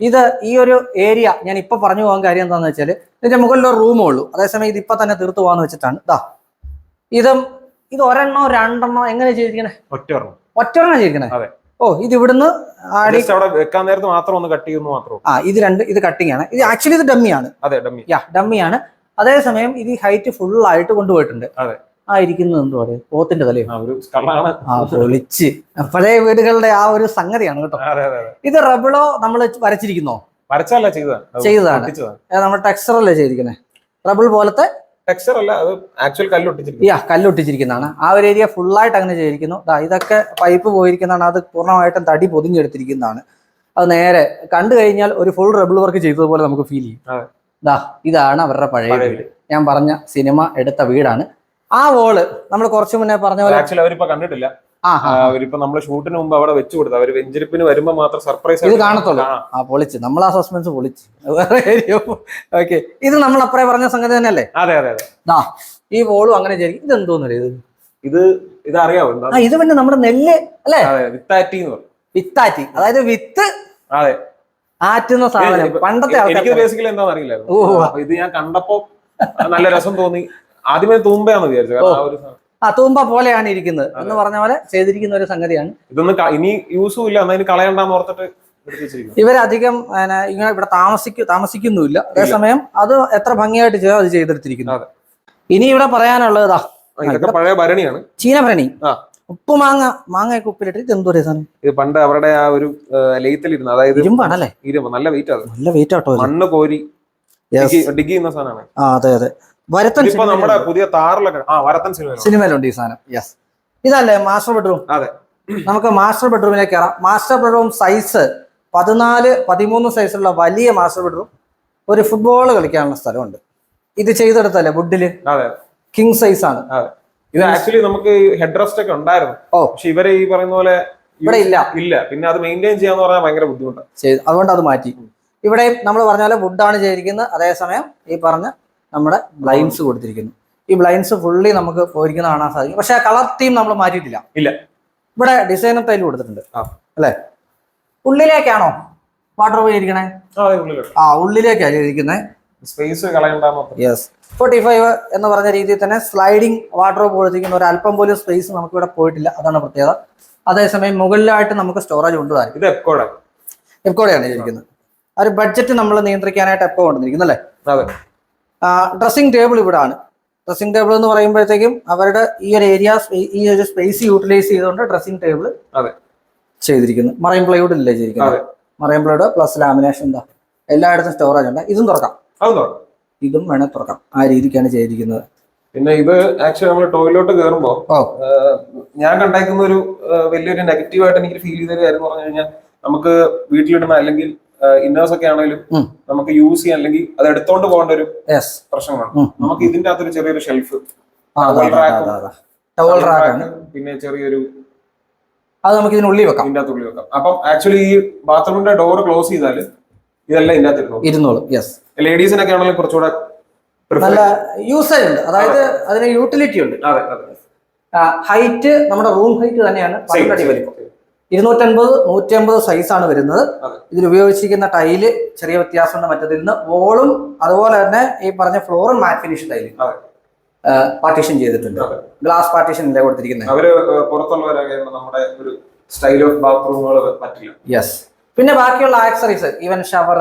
ഇത് ഈ ഒരു ഏരിയ ഞാൻ ഇപ്പൊ പറഞ്ഞു പോകാൻ കാര്യം എന്താണെന്ന് വെച്ചാൽ ഇതിന്റെ മുകളിൽ ഒരു റൂമേ ഉള്ളൂ. അതേസമയം ഇത് ഇപ്പൊ തന്നെ തീർത്തു പോകാന്ന് വെച്ചിട്ടാണ്. ഇതാ ഇതും ഇത് ഒരെണ്ണോ രണ്ടെണ്ണോ എങ്ങനെ ചെയ്തിരിക്കണേ? ഒറ്റ ഒരെണ്ണം. ഒറ്റൊരെണ്ണം ചെയ്തിരിക്കണേ? അതെ. ഓ ഇത് ഇവിടുന്ന് ആടി അവിടെ വെക്കാൻ നേരത്ത് മാത്രം ഒന്ന് കട്ട് ചെയ്യുന്നു മാത്രം ആ ഇത് രണ്ട് ഇത് കട്ടിങ് ആണ്. ഇത് ആക്ച്വലി ഇത് ഡമ്മിയാണ് അതെ ഡമ്മി യാ ഡമ്മിയാണ് അതേസമയം ഇത് ഹൈറ്റ് ഫുൾ ആയിട്ട് കൊണ്ടുപോയിട്ടുണ്ട്. അതെ. ആ ഇരിക്കുന്നത് എന്തോ പോത്തിന്റെ തലയോ? ആ, പൊളിച്ച്. പഴയ വീടുകളുടെ ആ ഒരു സംഗതിയാണ് കേട്ടോ. ഇത് റബിളോ നമ്മൾ വരച്ചിരിക്കുന്നോ? വരച്ചല്ല ചെയ്തതാണ്. ചെയ്തതാണ്. നമ്മൾ ടെക്സ്ചർ അല്ലേ ചെയ്തിരിക്കുന്നത് റബിൾ പോലത്തെ ടെക്സ്ചർ അല്ല അത് ആക്ച്വൽ യാ കല്ലൊട്ടിച്ചിരിക്കുന്നതാണ് ആ ഒരു ഏരിയ ഫുള്ളായിട്ട് അങ്ങനെ ചെയ്തിരിക്കുന്നു. ഇതൊക്കെ പൈപ്പ് പോയിരിക്കുന്നതാണ്. അത് പൂർണമായിട്ടും തടി പൊതിഞ്ഞെടുത്തിരിക്കുന്നതാണ്. അത് നേരെ കണ്ടു കഴിഞ്ഞാൽ ഒരു ഫുൾ റബിൾ വർക്ക് ചെയ്തതുപോലെ നമുക്ക് ഫീൽ ചെയ്യും. ദാ ഇതാണ് അവരുടെ പഴയ വീട്. ഞാൻ പറഞ്ഞ സിനിമ എടുത്ത വീടാണ്. ആ വോൾ നമ്മൾ കുറച്ചു മുന്നേ പറഞ്ഞ പോലെ ആക്ച്വലി അവരിപ്പോ കണ്ടിട്ടില്ല. അവരിപ്പോ നമ്മൾ ഷൂട്ടിന് മുമ്പ് അവിടെ വെച്ച് കൊടുത്തു. അവർ വെഞ്ചരിപ്പിന് വരുമ്പോ മാത്രം സർപ്രൈസ് ഇത് കാണത്തുള്ളൂ. ആ. പൊളിച്ച്. നമ്മൾ ആ സസ്പെൻസ് പൊളിച്ച് ഓക്കെ ഇത് നമ്മൾ അപ്പറേ പറഞ്ഞ സംഗതി തന്നെയല്ലേ? അതെ അതെ അതെ. ഈ വോളും അങ്ങനെ ചെയ്യും. ഇത് എന്തോന്നല്ലേ ഇത്? ഇത് ഇത് അറിയാവോ ആ ഇത് പിന്നെ നമ്മുടെ നെല്ല് അല്ലേ? വിത്താറ്റി എന്ന് പറയും. വിത്താറ്റി. അതായത് വിത്ത് അതെ. ആറ്റുന്ന സാധനം. പണ്ടത്തെ എനിക്ക് ബേസിക്കലി എന്താണെന്ന്. അറിയില്ലായിരുന്നു. ഇത് ഞാൻ കണ്ടപ്പോ നല്ല രസം തോന്നി. ആദ്യമേ തൂമ്പയാന്ന് വിചാരിച്ചു. കാരണം ആ ഒരു. ആ തൂമ്പ പോലെയാണ് ഇരിക്കുന്നത് എന്ന് പറഞ്ഞ പോലെ ചെയ്തിരിക്കുന്ന ഒരു സംഗതിയാണ്. ഇതൊന്നും ഇനി യൂസും ഇല്ല കളയണ്ടെന്ന് ഓർത്തിട്ട് ഇവരധികം ഇങ്ങനെ ഇവിടെ താമസിക്കു താമസിക്കുന്നുമില്ല. അതേസമയം അത് എത്ര ഭംഗിയായിട്ട് ചെയ്തോ അത് ചെയ്തെടുത്തിരിക്കുന്നു. ഇനി ഇവിടെ പറയാനുള്ളത് പഴയ ഭരണിയാണ്. ചീനഭരണി. ആ. ഉപ്പ് മാങ്ങ മാങ്ങയൊക്കെ ഉപ്പിലിട്ട് സാധനം ഇത് പണ്ട് അവരുടെ ആ ഒരു ലെയ്ത്തിലിരുന്ന് അതായത് ഇരുമ്പാണല്ലേ? ഇരുമ്പ് നല്ല വെയിറ്റ് നല്ല വെയിറ്റ് ആട്ടോ. മണ്ണ് കോരി. ഡിഗ് ചെയ്യുന്ന സാധനമാണ്. ആ അതെ അതെ. വരത്തൻ നമ്മുടെ പുതിയ താറിലൊക്കെ ആ വരത്തൻ സിനിമ സിനിമയിലുണ്ട് ഈ സാധനം. യെസ് ഇതല്ലേ മാസ്റ്റർ ബെഡ്റൂം അതെ. നമുക്ക് മാസ്റ്റർ ബെഡ്റൂമിലേക്ക് കയറാം. മാസ്റ്റർ ബെഡ്റൂം സൈസ് പതിനാല് പതിമൂന്ന് സൈസുള്ള വലിയ മാസ്റ്റർ ബെഡ്റൂം ഒരു ഫുട്ബോൾ കളിക്കാനുള്ള സ്ഥലമുണ്ട്. ഇത് ചെയ്തെടുത്തല്ലേ വുഡിൽ കിങ് സൈസ് ആണ്. ഇത് ആക്ച്വലി നമുക്ക് ഹെഡ് റെസ്റ്റ് ഒക്കെ ഉണ്ടായിരുന്നു. ഓ. പക്ഷെ ഇവരെ ഈ പറയുന്ന പോലെ ഇവിടെ ഇല്ല. ഇല്ല. പിന്നെ അത് മെയിന്റെയിൻ ചെയ്യാന്ന് പറഞ്ഞാൽ ഭയങ്കര ബുദ്ധിമുട്ടാണ് അതുകൊണ്ട് അത് മാറ്റി. ഇവിടെ നമ്മൾ പറഞ്ഞ പോലെ വുഡാണ് ചെയ്തിരിക്കുന്നത്. അതേസമയം ഈ പറഞ്ഞ നമ്മുടെ ബ്ലൈൻസ് കൊടുത്തിരിക്കുന്നു. ഈ ബ്ലൈൻസ് ഫുള്ളി നമുക്ക് പോയിരിക്കുന്ന കാണാൻ സാധിക്കും. പക്ഷെ ആ കളർ തീം നമ്മൾ മാറ്റിയിട്ടില്ല. ഇല്ല. ഇവിടെ ഡിസൈൻ തൈൽ കൊടുത്തിട്ടുണ്ട്. അല്ലേ? ഉള്ളിലേക്കാണോ വാട്ടർ പോയിരിക്കണേ ആ, ഉള്ളിലേക്കാണ് ഇരിക്കുന്നത്. സ്പേസ്. യെസ് ഫോർട്ടി ഫൈവ് എന്ന് പറഞ്ഞ രീതിയിൽ തന്നെ സ്ലൈഡിങ് വാട്ടർ കൊടുത്തിരിക്കുന്ന ഒരു അല്പം പോലും സ്പേസ് നമുക്ക് ഇവിടെ പോയിട്ടില്ല. അതാണ് പ്രത്യേകത. അതേസമയം മുകളിലായിട്ട് നമുക്ക് സ്റ്റോറേജ് കൊണ്ടുവരാൻ ഇത് എക്കോടെ എപ്പോഴാണ് ഇരിക്കുന്നത്. ആ ഒരു ബഡ്ജറ്റ് നമ്മൾ നിയന്ത്രിക്കാനായിട്ട് എപ്പോ കൊണ്ടുവന്നിരിക്കുന്നത് അല്ലേ? അതെ. ഡ്രസ്സിംഗ് ടേബിൾ ഇവിടെ ആണ് ഡ്രസ്സിംഗ് ടേബിൾ എന്ന് പറയുമ്പോഴത്തേക്കും അവരുടെ ഈ ഒരു ഏരിയ ഈ ഒരു സ്പേസ് യൂട്ടിലൈസ് ചെയ്തുകൊണ്ട് ഡ്രസ്സിംഗ് ടേബിൾ അതെ. ചെയ്തിരിക്കുന്നു. മറൈൻ പ്ലൈവുഡ് ഇല്ലേ ചെയ്തിരിക്കുന്നത്. മറൈൻ പ്ലൈവുഡ് പ്ലസ് ലാമിനേഷൻ എന്താ എല്ലായിടത്തും സ്റ്റോറേജ് ഉണ്ട്. ഇതും തുറക്കാം. ഇതും വേണേൽ തുറക്കാം. ആ രീതിക്കാണ് ചെയ്തിരിക്കുന്നത്. പിന്നെ ഇത് ആക്ച്വലി നമ്മൾ ടോയ്ലോട്ട് കയറുമ്പോ ഞാൻ കണ്ടേക്കുന്ന ഒരു വലിയൊരു നെഗറ്റീവ് ആയിട്ട് എനിക്ക് ഫീൽ ചെയ്ത കാര്യം പറഞ്ഞു കഴിഞ്ഞാൽ നമുക്ക് വീട്ടിലിടുന്ന അല്ലെങ്കിൽ ഇന്നേഴ്സ് ഒക്കെ ആണെങ്കിലും നമുക്ക് യൂസ് ചെയ്യാൻ അല്ലെങ്കിൽ അത് എടുത്തോണ്ട് പോകേണ്ട ഒരു പ്രശ്നമാണ് നമുക്ക് ഇതിന്റെ അകത്തൊരു ചെറിയൊരു ഷെൽഫ് പിന്നെ ചെറിയൊരു അത് നമുക്ക് ഇതിനുള്ളിൽ വെക്കാം. ഇതിന്റെ ഉള്ളിൽ വെക്കാം. അപ്പം ആക്ച്വലി ഈ ബാത്റൂമിന്റെ ഡോർ ക്ലോസ് ചെയ്താൽ ഇതെല്ലാം ഇതിന്റെ അകത്ത് ഇരുന്നു ഇരുന്നോളും. യെസ് ലേഡീസിനൊക്കെ ആണെങ്കിലും കുറച്ചുകൂടെ നല്ല യൂസേജ് ഉണ്ട്. അതായത് അതിന് യൂട്ടിലിറ്റി ഉണ്ട്. ഹൈറ്റ് നമ്മുടെ റൂം ഹൈറ്റ് തന്നെയാണ്. പന്ത്രണ്ട്. വലിപ്പം. ഇരുന്നൂറ്റൻപത് നൂറ്റമ്പത് സൈസാണ് വരുന്നത്. ഇതിൽ ഉപയോഗിച്ചിരിക്കുന്ന ടൈൽ ചെറിയ വ്യത്യാസമുണ്ട്. മറ്റതിൽ നിന്ന് വോളും അതുപോലെ തന്നെ ഈ പറഞ്ഞ ഫ്ലോറും മാറ്റ് ഫിനിഷ് ടൈൽ. പാർട്ടീഷൻ ചെയ്തിട്ടുണ്ട്. ഗ്ലാസ് പാർട്ടീഷൻ അല്ലേ കൊടുത്തിരിക്കുന്നത് അവർ ഏഹ്, പുറത്തുള്ളവരൊക്കെ നമ്മുടെ ഒരു സ്റ്റൈൽ ഓഫ് ബാത്റൂമുകൾ പറ്റില്ല. യെസ് പിന്നെ ബാക്കിയുള്ള ആക്സറീസ് ഈവൻ ഷവർ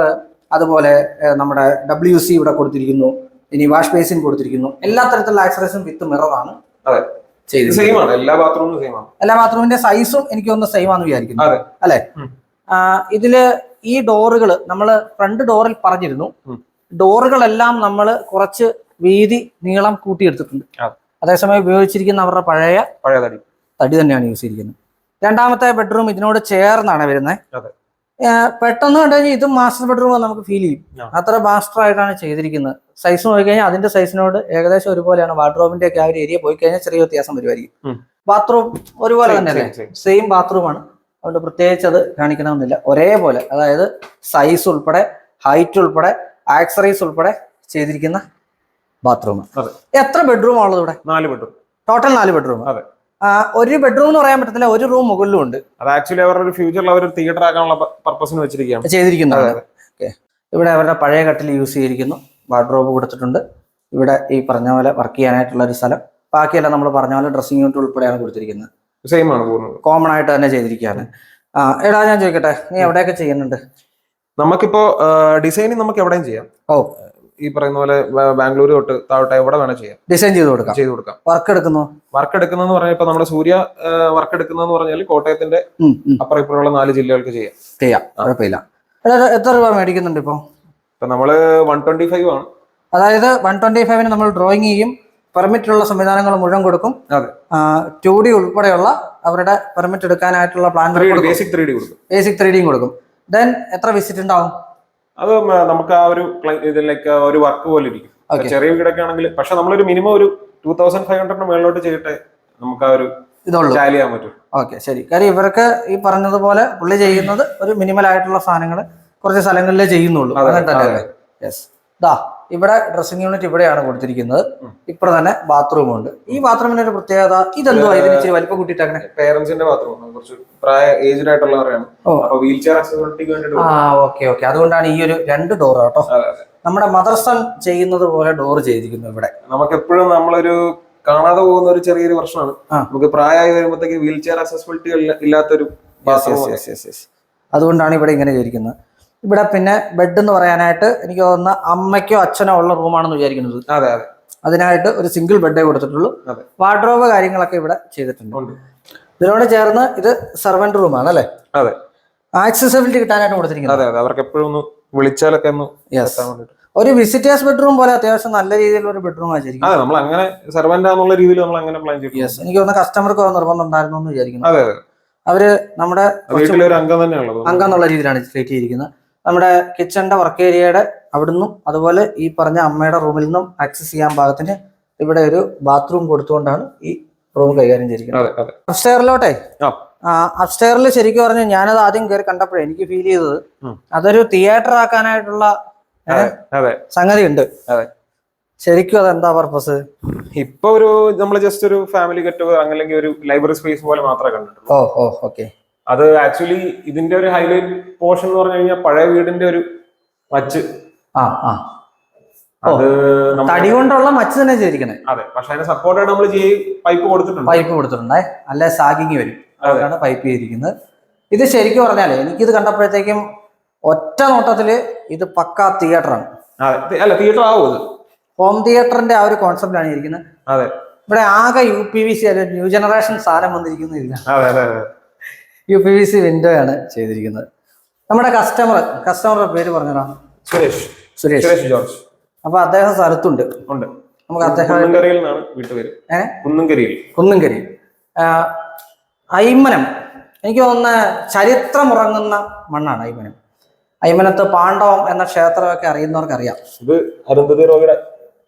അതുപോലെ നമ്മുടെ ഡബ്ല്യു സി ഇവിടെ കൊടുത്തിരിക്കുന്നു. ഇനി വാഷ് ബേസിൻ കൊടുത്തിരിക്കുന്നു. എല്ലാ തരത്തിലുള്ള ആക്സറീസും വിത്ത് മിററാണ് അതെ. ഇത് സെയിം ആണ്. എല്ലാ ബാത്റൂമിലും സെയിം ആണ്. എല്ലാ ബാത്റൂമിന്റെ സൈസും എനിക്ക് ഒന്ന് സെയിം ആണെന്ന് വിചാരിക്കുന്നു. അല്ലെ? ഇതിൽ ഈ ഡോറുകൾ നമ്മൾ ഫ്രണ്ട് ഡോറിൽ പറഞ്ഞിരുന്നു. ഡോറുകളെല്ലാം നമ്മൾ കുറച്ച് വീതി നീളം കൂട്ടിയെടുത്തിട്ടുണ്ട്. അതെ. അതേസമയം ഉപയോഗിച്ചിരിക്കുന്ന അവരുടെ പഴയ പഴയ തടി. തടി തന്നെയാണ് യൂസ് ചെയ്തിരിക്കുന്നത്. രണ്ടാമത്തെ ബെഡ്റൂം ഇതിനോട് ചേർന്നാണ് വരുന്നത്. പെട്ടെന്ന് കണ്ടു കഴിഞ്ഞാൽ ഇതും മാസ്റ്റർ ബെഡ്റൂം നമുക്ക് ഫീൽ ചെയ്യും. അത്ര മാസ്റ്റർ ആയിട്ടാണ് ചെയ്തിരിക്കുന്നത്. സൈസ് നോക്കിക്കഴിഞ്ഞാൽ അതിന്റെ സൈസിനോട് ഏകദേശം ഒരുപോലെയാണ് വാർഡ്രോബിന്റെ ഒക്കെ ആ ഒരു ഏരിയ പോയി കഴിഞ്ഞാൽ ചെറിയ വ്യത്യാസം വരുമായിരിക്കും. ബാത്റൂം ഒരുപോലെ തന്നെ തന്നെയല്ലേ. സെയിം ബാത്റൂമാണ് അതുകൊണ്ട് പ്രത്യേകിച്ച് അത് കാണിക്കണമെന്നില്ല. ഒരേപോലെ അതായത് സൈസ് ഉൾപ്പെടെ ഹൈറ്റ് ഉൾപ്പെടെ ആക്സറീസ് ഉൾപ്പെടെ ചെയ്തിരിക്കുന്ന ബാത്റൂം എത്ര ബെഡ്റൂം ഉള്ളത് ഇവിടെ? നാല് ബെഡ്റൂം ടോട്ടൽ നാല് ബെഡ്റൂം അതെ. ഒരു ബെഡ്റൂം എന്ന് പറയാൻ പറ്റത്തില്ല ഒരു റൂം മുകളിലും ഉണ്ട്. അത് ആക്ച്വലി അവരുടെ ഫ്യൂച്ചറിൽ അവർ തിയേറ്റർ ആക്കാനുള്ള പർപ്പസിന് വെച്ചിരിക്കുകയാണ്. ചെയ്തിരിക്കുന്നത് ഇവിടെ അവരുടെ പഴയ കട്ടിൽ യൂസ് ചെയ്തിരിക്കുന്നു. വാർഡ്രോബ് കൊടുത്തിട്ടുണ്ട്. ഇവിടെ ഈ പറഞ്ഞ പോലെ വർക്ക് ചെയ്യാനായിട്ടുള്ള ഒരു സ്ഥലം. ബാക്കിയെല്ലാം നമ്മൾ പറഞ്ഞ പോലെ ഡ്രസ്സിംഗ് യൂണിറ്റ് ഉൾപ്പെടെയാണ് കൊടുത്തിരിക്കുന്നത്. സെയിം ആണ് പോകുന്നത്. കോമൺ ആയിട്ട് തന്നെ ചെയ്തിരിക്കുകയാണ്. ആ എടാ ഞാൻ ചോദിക്കട്ടെ നീ എവിടെയൊക്കെ ചെയ്യുന്നുണ്ട്? നമുക്കിപ്പോ ഡിസൈനിങ് നമുക്ക് എവിടെയും ചെയ്യാം. ഓ. ഈ പറയുന്ന പോലെ ബാംഗ്ലൂർ തൊട്ട് താഴോട്ട് എവിടെ വേണം ചെയ്യാം. ഡിസൈൻ ചെയ്ത് കൊടുക്കാം. ചെയ്ത് കൊടുക്കാം. വർക്ക് എടുക്കുന്നു? വർക്ക് എടുക്കുന്നതെന്ന് പറഞ്ഞാൽ ഇപ്പൊ നമ്മുടെ സൂര്യ വർക്ക് എടുക്കുന്നതെന്ന് പറഞ്ഞാൽ കോട്ടയത്തിന്റെ. അപ്പുറം ഇപ്പുറമുള്ള നാല് ജില്ലകൾക്ക് ചെയ്യാം. ചെയ്യാം. കുഴപ്പമില്ല. എത്ര രൂപ മേടിക്കുന്നുണ്ട് ഇപ്പോൾ ഇപ്പൊ നമ്മൾ വൺ ട്വന്റി ഫൈവ് ആണ്. അതായത് വൺ ട്വന്റി ഫൈവിന് നമ്മൾ ഡ്രോയിങ് ചെയ്യും പെർമിറ്റുള്ള സംവിധാനങ്ങൾ മുഴുവൻ കൊടുക്കും. ടു ഡി ഉൾപ്പെടെയുള്ള അവരുടെ പെർമിറ്റ് എടുക്കാനായിട്ടുള്ള പ്ലാൻ ബേസിക് ത്രീ ഡി കൊടുക്കും. ബേസിക് ത്രീ ഡിയും കൊടുക്കും. ദെൻ എത്ര വിസിറ്റ് ഉണ്ടാവും? അത് നമുക്ക് ആ ഒരു ഇതിലേക്ക് ഒരു വർക്ക് പോലെ ഇരിക്കും. ചെറിയ വീടൊക്കെ ആണെങ്കിൽ പക്ഷെ നമ്മളൊരു മിനിമം ഒരു ടൂ തൗസൻഡ് ഫൈവ് ഹൺഡ്രഡിന് മേളിലോട്ട് ചെയ്തിട്ട് നമുക്ക് ആ ഒരു ഇതുള്ളൂ. ഓക്കെ ശരി. കാര്യം ഇവർക്ക് ഈ പറഞ്ഞതുപോലെ പുള്ളി ചെയ്യുന്നത് ഒരു മിനിമൽ ആയിട്ടുള്ള സാധനങ്ങൾ കുറച്ച് സ്ഥലങ്ങളിലേ ചെയ്യുന്നുള്ളൂ. അങ്ങനെ തന്നെ യെസ് ദാ ഇവിടെ ഡ്രസ്സിംഗ് യൂണിറ്റ് ഇവിടെയാണ് കൊടുത്തിരിക്കുന്നത്. ഇപ്പൊ തന്നെ ബാത്റൂം ഉണ്ട്. ഈ ബാത്റൂമിന്റെ ഒരു പ്രത്യേകത ഇതെന്തോ ഇതിന് ഇച്ചിരി വലിപ്പം കൂട്ടിയിട്ടങ്ങനെ പേരന്റ്സിന്റെ ബാത്റൂം കുറച്ച് പ്രായ ഏജ്ഡ് ആയിട്ടുള്ളവരാണ് ഓ. അപ്പൊ വീൽ ചെയർ അക്സസിബിലിറ്റിക്ക് വേണ്ടിട്ട് ആ ഓക്കെ ഓക്കെ അതുകൊണ്ടാണ് ഈ ഒരു രണ്ട് ഡോർ കേട്ടോ. നമ്മുടെ മദർസൺ ചെയ്യുന്നത് പോലെ ഡോർ ചെയ്തിരിക്കുന്നു ഇവിടെ. നമുക്ക് എപ്പോഴും നമ്മളൊരു കാണാതെ പോകുന്ന ഒരു ചെറിയൊരു പ്രശ്നമാണ്. നമുക്ക് പ്രായമായി വരുമ്പോഴത്തേക്ക് വീൽ ചെയർ അക്സസിബിലിറ്റി ഇല്ലാത്തൊരു അതുകൊണ്ടാണ് ഇവിടെ ഇങ്ങനെ ചെയ്തിരിക്കുന്നത്. ഇവിടെ പിന്നെ ബെഡ് എന്ന് പറയാനായിട്ട് എനിക്ക് തോന്നുന്ന അമ്മയ്ക്കോ അച്ഛനോ ഉള്ള റൂമാണെന്ന് വിചാരിക്കുന്നത്. അതെ അതെ. അതിനായിട്ട് ഒരു സിംഗിൾ ബെഡേ കൊടുത്തിട്ടുള്ളൂ. അതെ. വാർഡ്രോബ് കാര്യങ്ങളൊക്കെ ഇവിടെ ചെയ്തിട്ടുണ്ട്. ഇതിനോട് ചേർന്ന് ഇത് സെർവന്റ് റൂമാണ് അല്ലേ അതെ. ആക്സസബിലിറ്റി കിട്ടാനായിട്ട് കൊടുത്തിരിക്കുന്നത്. അതെ അതെ. അവർക്ക് എപ്പോഴും ഒന്ന് വിളിച്ചാലൊക്കെ ഒന്ന് ഒരു വിസിറ്റേഴ്സ് ബെഡ്റൂം പോലെ അത്യാവശ്യം നല്ല രീതിയിലുള്ള ഒരു ബെഡ്റൂം ആയിരിക്കും അതെ നമ്മൾ അങ്ങനെ സെർവന്റ് ആണെന്നുള്ള രീതിയിൽ നമ്മൾ അങ്ങനെ പ്ലാൻ ചെയ്തു യെസ് എനിക്ക് തോന്നുന്ന കസ്റ്റമർക്ക് നിർബന്ധം ഉണ്ടായിരുന്നു എന്ന് വിചാരിക്കുന്നു. അതെ അവർ നമ്മുടെ വീട്ടിലെ ഒരു അംഗം എന്നുള്ള രീതിയിലാണ് ട്രീറ്റ് ചെയ്തിരിക്കുന്നത്. നമ്മുടെ കിച്ചണിന്റെ വർക്ക് ഏരിയയുടെ അവിടുന്നും അതുപോലെ ഈ പറഞ്ഞ അമ്മയുടെ റൂമിൽ നിന്നും ആക്സസ് ചെയ്യാൻ പാകത്തിന് ഇവിടെ ഒരു ബാത്റൂം കൊടുത്തുകൊണ്ടാണ് ഈ റൂം കൈകാര്യം ചെയ്തിരിക്കുന്നത്. അപ്സ്റ്റെയറിലോട്ടെ അപ്സ്റ്റെയറിൽ ശരിക്കും പറഞ്ഞാൽ ഞാനത് ആദ്യം കയറി കണ്ടപ്പോഴേ എനിക്ക് ഫീൽ ചെയ്തത് അതൊരു തിയേറ്റർ ആക്കാനായിട്ടുള്ള സംഗതി ഉണ്ട് ശരിക്കും അതെന്താ പർപ്പസ് ഇപ്പൊ ഒരു നമ്മൾ ജസ്റ്റ് ഒരു ഫാമിലി ഗെറ്റ് അങ്ങനെ ഒരു ലൈബ്രറി സ്പേസ് പോലെ മാത്രമേ കണ്ടിട്ടുള്ളൂ. ഓ ഓ ഓക്കെ അത് ആക്ച്വലി ഇതിന്റെ ഒരു ഹൈലൈറ്റ് പോർഷൻ എന്ന് പറഞ്ഞു കഴിഞ്ഞാൽ പഴയ വീടിന്റെ ഒരു മച്ച്. ആ ആ. അത് തടി കൊണ്ടുള്ള മച്ച് തന്നെ ചെയ്തിരിക്കണേ. അതെ പക്ഷെ അതിന് സപ്പോർട്ടായിട്ട് നമ്മൾ ജി പൈപ്പ് കൊടുത്തിട്ടുണ്ട്. പൈപ്പ് കൊടുത്തിട്ടുണ്ടേ. അല്ലെ സാഗിങ് വരും. അതാണ് പൈപ്പ് ചെയ്തിരിക്കുന്നത്. ഇത് ശരിക്കും പറഞ്ഞാലേ എനിക്കിത് കണ്ടപ്പോഴത്തേക്കും ഒറ്റ നോട്ടത്തിൽ ഇത് പക്കാ തിയേറ്ററാണ് അല്ല തിയേറ്റർ ആവും ഇത്. ഹോം തിയേറ്ററിന്റെ ആ ഒരു കോൺസെപ്റ്റ് കോൺസെപ്റ്റാണ് ഇരിക്കുന്നത്. അതെ. ഇവിടെ ആകെ യു പി വി സി അല്ലെ ന്യൂ ജനറേഷൻ സാധനം വന്നിരിക്കുന്നത് ഇതിലാണ് അതെ അതെ അതെ U P V C window ആണ് ചെയ്തിരിക്കുന്നത്. നമ്മുടെ കസ്റ്റമർ കസ്റ്റമറുടെ പേര് പറഞ്ഞതാ സുരേഷ്. സുരേഷ്. സുരേഷ് ജോർജ്. അപ്പൊ അദ്ദേഹം സ്ഥലത്തുണ്ട്. ഉണ്ട്. നമുക്ക് അദ്ദേഹം കുന്നുംകരിയിൽ കുന്നുംകരിയിൽ. അയ്മനം. എനിക്ക് തോന്നുന്ന ചരിത്രമുറങ്ങുന്ന മണ്ണാണ് ഐമനം അയ്മനത്ത് പാണ്ഡവം എന്ന ക്ഷേത്രമൊക്കെ അറിയുന്നവർക്ക് അറിയാം ഇത് അരുന്ധതി റോയുടെ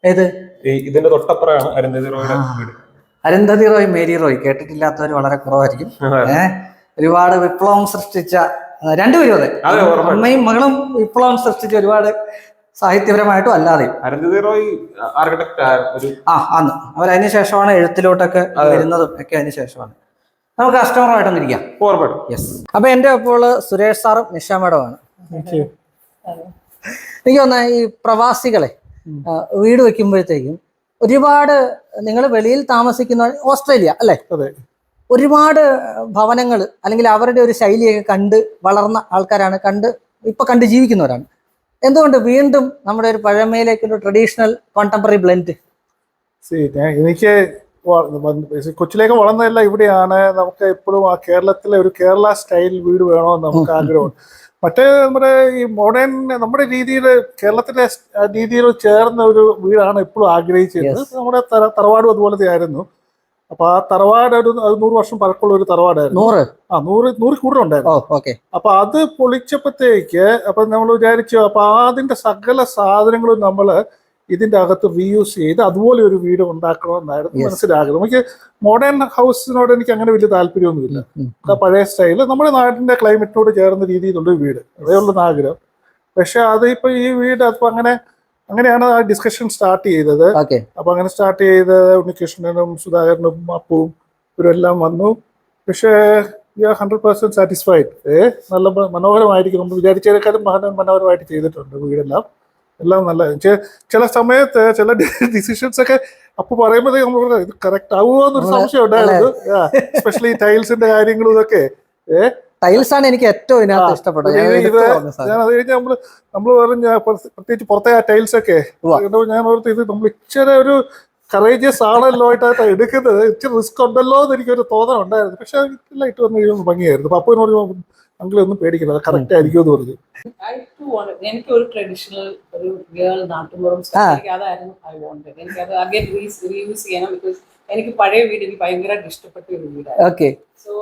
ഏത്? ഇതിന്റെ തൊട്ടപ്പുറമാണ് അരുന്ധതി റോയുടെ അരുന്ധതി റോയ് മേരി റോയ് കേട്ടിട്ടില്ലാത്തവർ വളരെ കുറവായിരിക്കും. ഏഹ് ഒരുപാട് വിപ്ലവം സൃഷ്ടിച്ച രണ്ടുപേരും അതെ. അമ്മയും മകളും വിപ്ലവം സൃഷ്ടിച്ച ഒരുപാട് സാഹിത്യപരമായിട്ടും അല്ലാതെയും. അരുന്ധതി റോയ് ആർക്കിടെക്ട് ഒരു ആ അന്ന്. അവർ അതിന് ശേഷമാണ് എഴുത്തിലോട്ടൊക്കെ വരുന്നതും ഒക്കെ അതിന് ശേഷമാണ്. നമുക്ക് കസ്റ്റമറുമായിട്ടൊന്നും ഇരിക്കാം. യെസ് അപ്പൊ എന്റെ അപ്പോൾ സുരേഷ് സാറും നിഷ മാഡമാണ് എനിക്ക് തോന്നുന്ന ഈ പ്രവാസികളെ വീട് വെക്കുമ്പോഴത്തേക്കും ഒരുപാട് നിങ്ങൾ വെളിയിൽ താമസിക്കുന്ന ഓസ്ട്രേലിയ അല്ലേ? അതെ. ഒരുപാട് ഭവനങ്ങൾ അല്ലെങ്കിൽ അവരുടെ ഒരു ശൈലിയൊക്കെ കണ്ട് വളർന്ന ആൾക്കാരാണ് കണ്ട് ഇപ്പൊ കണ്ട് ജീവിക്കുന്നവരാണ്. എന്തുകൊണ്ട് വീണ്ടും നമ്മുടെ ഒരു പഴമയിലേക്കൊരു ട്രഡീഷണൽ കോണ്ടംപററി ബ്ലെൻഡ് എനിക്ക് കൊച്ചിലേക്ക് വളർന്നതല്ല ഇവിടെയാണ്. നമുക്ക് എപ്പോഴും ആ കേരളത്തിലെ ഒരു കേരള സ്റ്റൈൽ വീട് വേണമെന്ന് നമുക്ക് ആഗ്രഹമുണ്ട്. മറ്റേ നമ്മുടെ ഈ മോഡേൺ നമ്മുടെ രീതിയിൽ കേരളത്തിലെ രീതിയിൽ ചേർന്ന ഒരു വീടാണ് എപ്പോഴും ആഗ്രഹിച്ചിരുന്നത്. നമ്മുടെ തറ- തറവാടും അതുപോലത്തെ ആയിരുന്നു. അപ്പൊ ആ തറവാട് ഒരു നൂറ് വർഷം പഴക്കമുള്ള ഒരു തറവാടായിരുന്നു. നൂറ്? ആ നൂറ് നൂറ് കൂടുതലുണ്ടായിരുന്നു. ഓക്കെ. അപ്പൊ അത് പൊളിച്ചപ്പോഴത്തേക്ക് അപ്പൊ നമ്മൾ വിചാരിച്ചു അപ്പൊ അതിന്റെ സകല സാധനങ്ങളും നമ്മൾ ഇതിന്റെ അകത്ത് റീയൂസ് ചെയ്ത് അതുപോലെ ഒരു വീട് ഉണ്ടാക്കണമെന്നായിരുന്നു. മനസ്സിലാകുന്നത്. നമുക്ക് മോഡേൺ ഹൗസിനോട് എനിക്ക് അങ്ങനെ വലിയ താല്പര്യമൊന്നുമില്ല. ആ പഴയ സ്റ്റൈൽ നമ്മുടെ നാടിന്റെ ക്ലൈമറ്റിനോട് ചേർന്ന രീതിയിലുള്ള വീട്. അതേ ഉള്ള ആഗ്രഹം. പക്ഷെ അത് ഇപ്പൊ ഈ വീട് അപ്പൊ അങ്ങനെ അങ്ങനെയാണ് ആ ഡിസ്കഷൻ സ്റ്റാർട്ട് ചെയ്തത്. അപ്പൊ അങ്ങനെ സ്റ്റാർട്ട് ചെയ്ത് ഉണ്ണികൃഷ്ണനും സുധാകരനും അപ്പുവും ഇവരെല്ലാം വന്നു. പക്ഷേ ഹൺഡ്രഡ് പെർസെന്റ് സാറ്റിസ്ഫൈഡ് ഏ നല്ല മനോഹരമായിരിക്കും. നമ്മൾ വിചാരിച്ചതിനേക്കാളും മന- മനോഹരമായിട്ട് ചെയ്തിട്ടുണ്ട് വീടെല്ലാം. എല്ലാം നല്ല ചില സമയത്ത് ചില [laughs] ഡിസിഷൻസ് ഒക്കെ അപ്പൊ പറയുമ്പോഴേ നമ്മൾ ഇത് കറക്റ്റ് ആവുമോ എന്നൊരു സംശയം ഉണ്ടായിരുന്നു. സ്പെഷ്യലി ടൈൽസിന്റെ കാര്യങ്ങളും ഇതൊക്കെ. ഏ ടൈൽസ് ആണ് എനിക്ക് ഏറ്റവും ഇതിനകത്ത് ഇഷ്ടപ്പെട്ടത്. ഞാൻ നമ്മൾ നമ്മൾ പറഞ്ഞ പ്രത്യേകിച്ച് പ്രത്യേകിച്ച് പുറത്തെ ആ ടൈൽസ് ഒക്കെ. ഞാൻ ഓർത്ത് ഇത് നമ്മൾ ഇച്ചിരി ഒരു കറേജിയസ് ആണല്ലോ ആയിട്ടാണ് എടുക്കുന്നത്. ഇച്ചിരി റിസ്ക് ഉണ്ടല്ലോ എന്ന് എനിക്കൊരു തോന്നൽ ഉണ്ടായിരുന്നു. പക്ഷെ ലൈറ്റ് വന്ന് കഴിയുമ്പോൾ ഭംഗിയായിരുന്നു. അപ്പൊ അപ്പനോട് അങ്കിൾ ഒന്നും പേടിക്കില്ല അത് കറക്റ്റ് ആയിരിക്കും എന്ന് പറഞ്ഞു. എനിക്ക് ഒരു ട്രഡീഷണൽ ഒരു ഗേൾ നാട്ടുമ്പുറം അതായിരുന്നു ഐ വോണ്ട് എനിക്ക് അത് അഗൈൻ റീയൂസ് ചെയ്യണം ബിക്കോസ് എനിക്ക് പഴയ വീട് എനിക്ക് ഭയങ്കരമായിട്ട് ഇഷ്ടപ്പെട്ട ഒരു ഓക്കെ സോ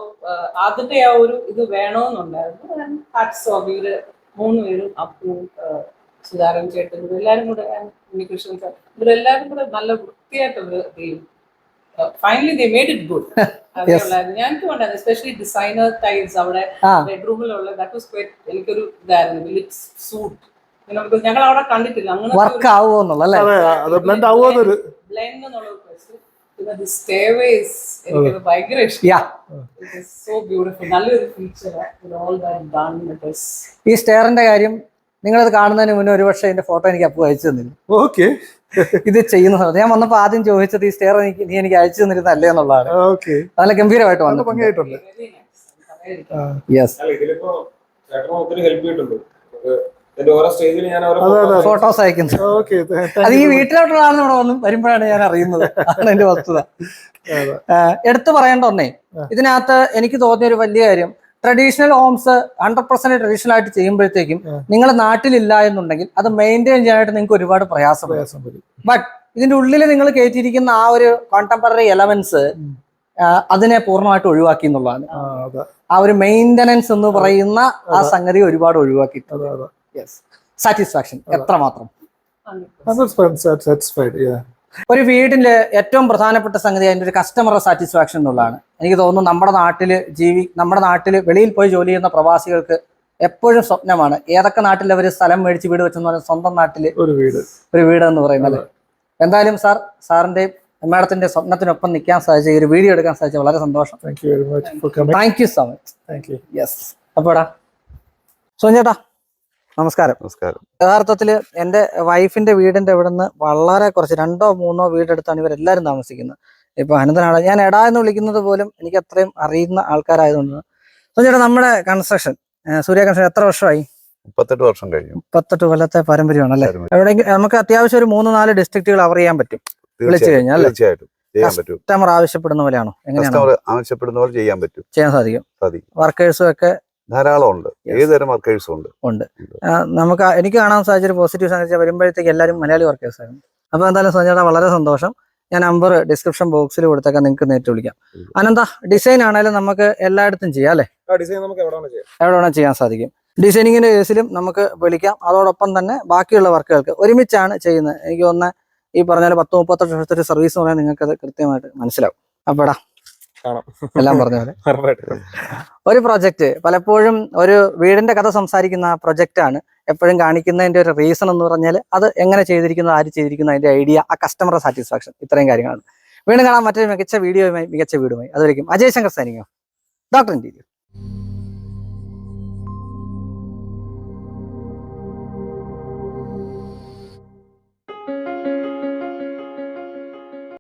അതിന്റെ ആ ഒരു ഇത് വേണമെന്നുണ്ടായിരുന്നു. ഹാറ്റ്സ് ഓഫ് ഇവർ മൂന്ന് പേരും അപ്പുവും സുധാരൻ ചേട്ടൻ ഇവരെല്ലാരും കൂടെ ഉണ്ണികൃഷ്ണൻ സാർ ഇവരെല്ലാരും കൂടെ നല്ല വൃത്തിയായിട്ട് അവർ finally they made it good ഞങ്ങൾക്ക് വേണ്ടായിരുന്നു എസ്പെഷ്യലി ഡിസൈനർ ടൈൽസ് അവിടെ ബെഡ്റൂമിലുള്ള ദാറ്റ് വാസ് ക്വൈറ്റ് എനിക്കൊരു ഇതായിരുന്നു വില്ലിറ്റ് സൂട്ട് ഞങ്ങൾ അവിടെ കണ്ടിട്ടില്ല ആവുമെന്നൊരു ബ്ലെൻഡ് എന്നുള്ള പിന്നെ സ്റ്റേവേസ് എനിക്ക് ഭയങ്കര Yeah. ഇഷ്ടം സോ ബ്യൂട്ടിഫുൾ നല്ലൊരു ഫീച്ചർ ഓൾ ദാറ്റ് ഡൺ ഈ സ്റ്റെയറിന്റെ കാര്യം നിങ്ങളത് കാണുന്നതിന് മുന്നേ ഒരുപക്ഷെ എന്റെ ഫോട്ടോ എനിക്ക് അപ്പു അയച്ചു തന്നില്ല ഓക്കെ ഇത് ചെയ്യുന്ന സമയത്ത് ഞാൻ വന്നപ്പോൾ ആദ്യം ചോദിച്ചത് ഈ സ്റ്റെയർ എനിക്ക് നീ എനിക്ക് അയച്ചു തന്നിരുന്നല്ലേ എന്നുള്ളതാണ്. ഓക്കെ നല്ല ഗംഭീരമായിട്ട് വന്നു ഭംഗിയായിട്ടുണ്ട്. യെസ് ഫോട്ടോസ് അയക്കുന്നത് ഓക്കെ അത് ഈ വീട്ടിലോട്ടുള്ളതാണ് ഇവിടെ വന്ന് വരുമ്പോഴാണ് ഞാൻ അറിയുന്നത്. അതാണ് എന്റെ വസ്തുത. എടുത്തു പറയേണ്ട ഒന്നേ. ഇതിനകത്ത് എനിക്ക് തോന്നിയ ഒരു വലിയ കാര്യം traditional homes hundred percent traditional ആയിട്ട് ചെയ്യുമ്പോഴത്തേക്കും നിങ്ങൾ നാട്ടിലില്ല എന്നുണ്ടെങ്കിൽ അത് മെയിന്റെയിൻ ചെയ്യാനായിട്ട് നിങ്ങൾക്ക് ഒരുപാട് പ്രയാസം വരും. ബട്ട് ഇതിന്റെ ഉള്ളിൽ നിങ്ങൾ കയറ്റിയിരിക്കുന്ന ആ ഒരു കോണ്ടംപററി എലമെന്റ്സ് അതിനെ പൂർണമായിട്ട് ഒഴിവാക്കി എന്നുള്ളതാണ്. ആ ഒരു മെയിന്റനൻസ് എന്ന് പറയുന്ന ആ സംഗതി ഒരുപാട് ഒഴിവാക്കി സാറ്റിസ്ഫാക്ഷൻ എത്രമാത്രം ഒരു വീടിന്റെ ഏറ്റവും പ്രധാനപ്പെട്ട സംഗതി അതിന്റെ ഒരു കസ്റ്റമർ സാറ്റിസ്ഫാക്ഷൻ എന്നുള്ളതാണ്. എനിക്ക് തോന്നുന്നു നമ്മുടെ നാട്ടിൽ ജീവി നമ്മുടെ നാട്ടിൽ വെളിയിൽ പോയി ജോലി ചെയ്യുന്ന പ്രവാസികൾക്ക് എപ്പോഴും സ്വപ്നമാണ്. ഏതൊക്കെ നാട്ടിൽ അവർ സ്ഥലം മേടിച്ച് വീട് വെച്ചെന്ന് പറഞ്ഞാൽ സ്വന്തം നാട്ടിൽ ഒരു വീട്. ഒരു വീട് എന്ന് പറയുന്നത് എന്തായാലും സാർ സാറിന്റെ മാഡത്തിന്റെ സ്വപ്നത്തിനൊപ്പം നിൽക്കാൻ സാധിച്ച ഒരു വീഡിയോ എടുക്കാൻ സാധിച്ച വളരെ സന്തോഷം. Thank you so much thank you yes അപ്പോടാ സോഞ്ചേട്ടാ നമസ്കാരം. നമസ്കാരം. യഥാർത്ഥത്തിൽ എന്റെ വൈഫിന്റെ വീടിന്റെ ഇവിടെ നിന്ന് വളരെ കുറച്ച് രണ്ടോ മൂന്നോ വീടെടുത്താണ് ഇവരെല്ലാരും താമസിക്കുന്നത്. ഇപ്പൊ അനന്തനാണ് ഞാൻ എടാ എന്ന് വിളിക്കുന്നത് പോലും എനിക്ക് അത്രയും അറിയുന്ന ആൾക്കാരായതുകൊണ്ട് ചേട്ടാ നമ്മുടെ കൺസ്ട്രക്ഷൻ സൂര്യ കൺസ്ട്രക്ഷൻ എത്ര വർഷമായി? മുപ്പത്തെട്ട് വർഷം കഴിഞ്ഞു. മുപ്പത്തെട്ട് കൊല്ലത്തെ പാരമ്പര്യമാണ് അല്ലേ. എവിടെയെങ്കിലും നമുക്ക് അത്യാവശ്യം ഒരു മൂന്ന് നാല് ഡിസ്ട്രിക്റ്റുകൾ അവർ ചെയ്യാൻ പറ്റും. വിളിച്ചു കഴിഞ്ഞാൽ കസ്റ്റമർ ആവശ്യപ്പെടുന്ന പോലെയാണോ? എങ്ങനെയാണ്? ആവശ്യപ്പെടുന്ന പോലെ ചെയ്യാൻ പറ്റും. ചെയ്യാൻ സാധിക്കും. വർക്കേഴ്സും ഒക്കെ ധാരാളം ഉണ്ട്. ഏതുതരം വർക്കേഴ്സും ഉണ്ട്. ഉണ്ട്. നമുക്ക് എനിക്ക് കാണാൻ സാധിച്ച ഒരു പോസിറ്റീവ് സംഗതി വരുമ്പോഴത്തേക്ക് എല്ലാവരും മലയാളി വർക്കേഴ്സ് ആയിരുന്നു അപ്പോൾ എന്തായാലും സഞ്ജയുടെ വളരെ സന്തോഷം. ഞാൻ നമ്പർ ഡിസ്ക്രിപ്ഷൻ ബോക്സിൽ കൊടുത്തേക്കാൻ നിങ്ങൾക്ക് നേരിട്ട് വിളിക്കാം. അനന്താ ഡിസൈൻ ആണെങ്കിലും നമുക്ക് എല്ലായിടത്തും ചെയ്യാം അല്ലേ? ആ ഡിസൈൻ നമുക്ക് എവിടെ വേണം ചെയ്യാൻ സാധിക്കും. ഡിസൈനിങ്ങിന്റെ കേസിലും നമുക്ക് വിളിക്കാം. അതോടൊപ്പം തന്നെ ബാക്കിയുള്ള വർക്കുകൾക്ക് ഒരുമിച്ചാണ് ചെയ്യുന്നത്. എനിക്ക് തോന്നുന്ന ഈ പറഞ്ഞ പത്ത് മുപ്പത്തെട്ട് വർഷത്തെ സർവീസ് എന്ന് പറയാൻ നിങ്ങൾക്ക് അത് കൃത്യമായിട്ട് മനസ്സിലാവും. അപ്പോടാ. കാണാം. എല്ലാം പറഞ്ഞ പോലെ. ഒരു പ്രൊജക്റ്റ് പലപ്പോഴും ഒരു വീടിന്റെ കഥ സംസാരിക്കുന്ന പ്രൊജക്റ്റ് ആണ്. എപ്പോഴും കാണിക്കുന്നതിന്റെ ഒരു റീസൺ എന്ന് പറഞ്ഞാൽ അത് എങ്ങനെ ചെയ്തിരിക്കുന്നു ആര് ചെയ്തിരിക്കുന്നു അതിന്റെ ഐഡിയ ആ കസ്റ്റമർ സാറ്റിസ്ഫാക്ഷൻ ഇത്രയും കാര്യങ്ങളാണ്. വീണ്ടും കാണാൻ മറ്റൊരു മികച്ച വീഡിയോയുമായി മികച്ച വീടുമായി. അതുവരെയും അജയ് ശങ്കർ സൈനിങ്ങോ ഡോക്ടർ ഇന്റീരിയർ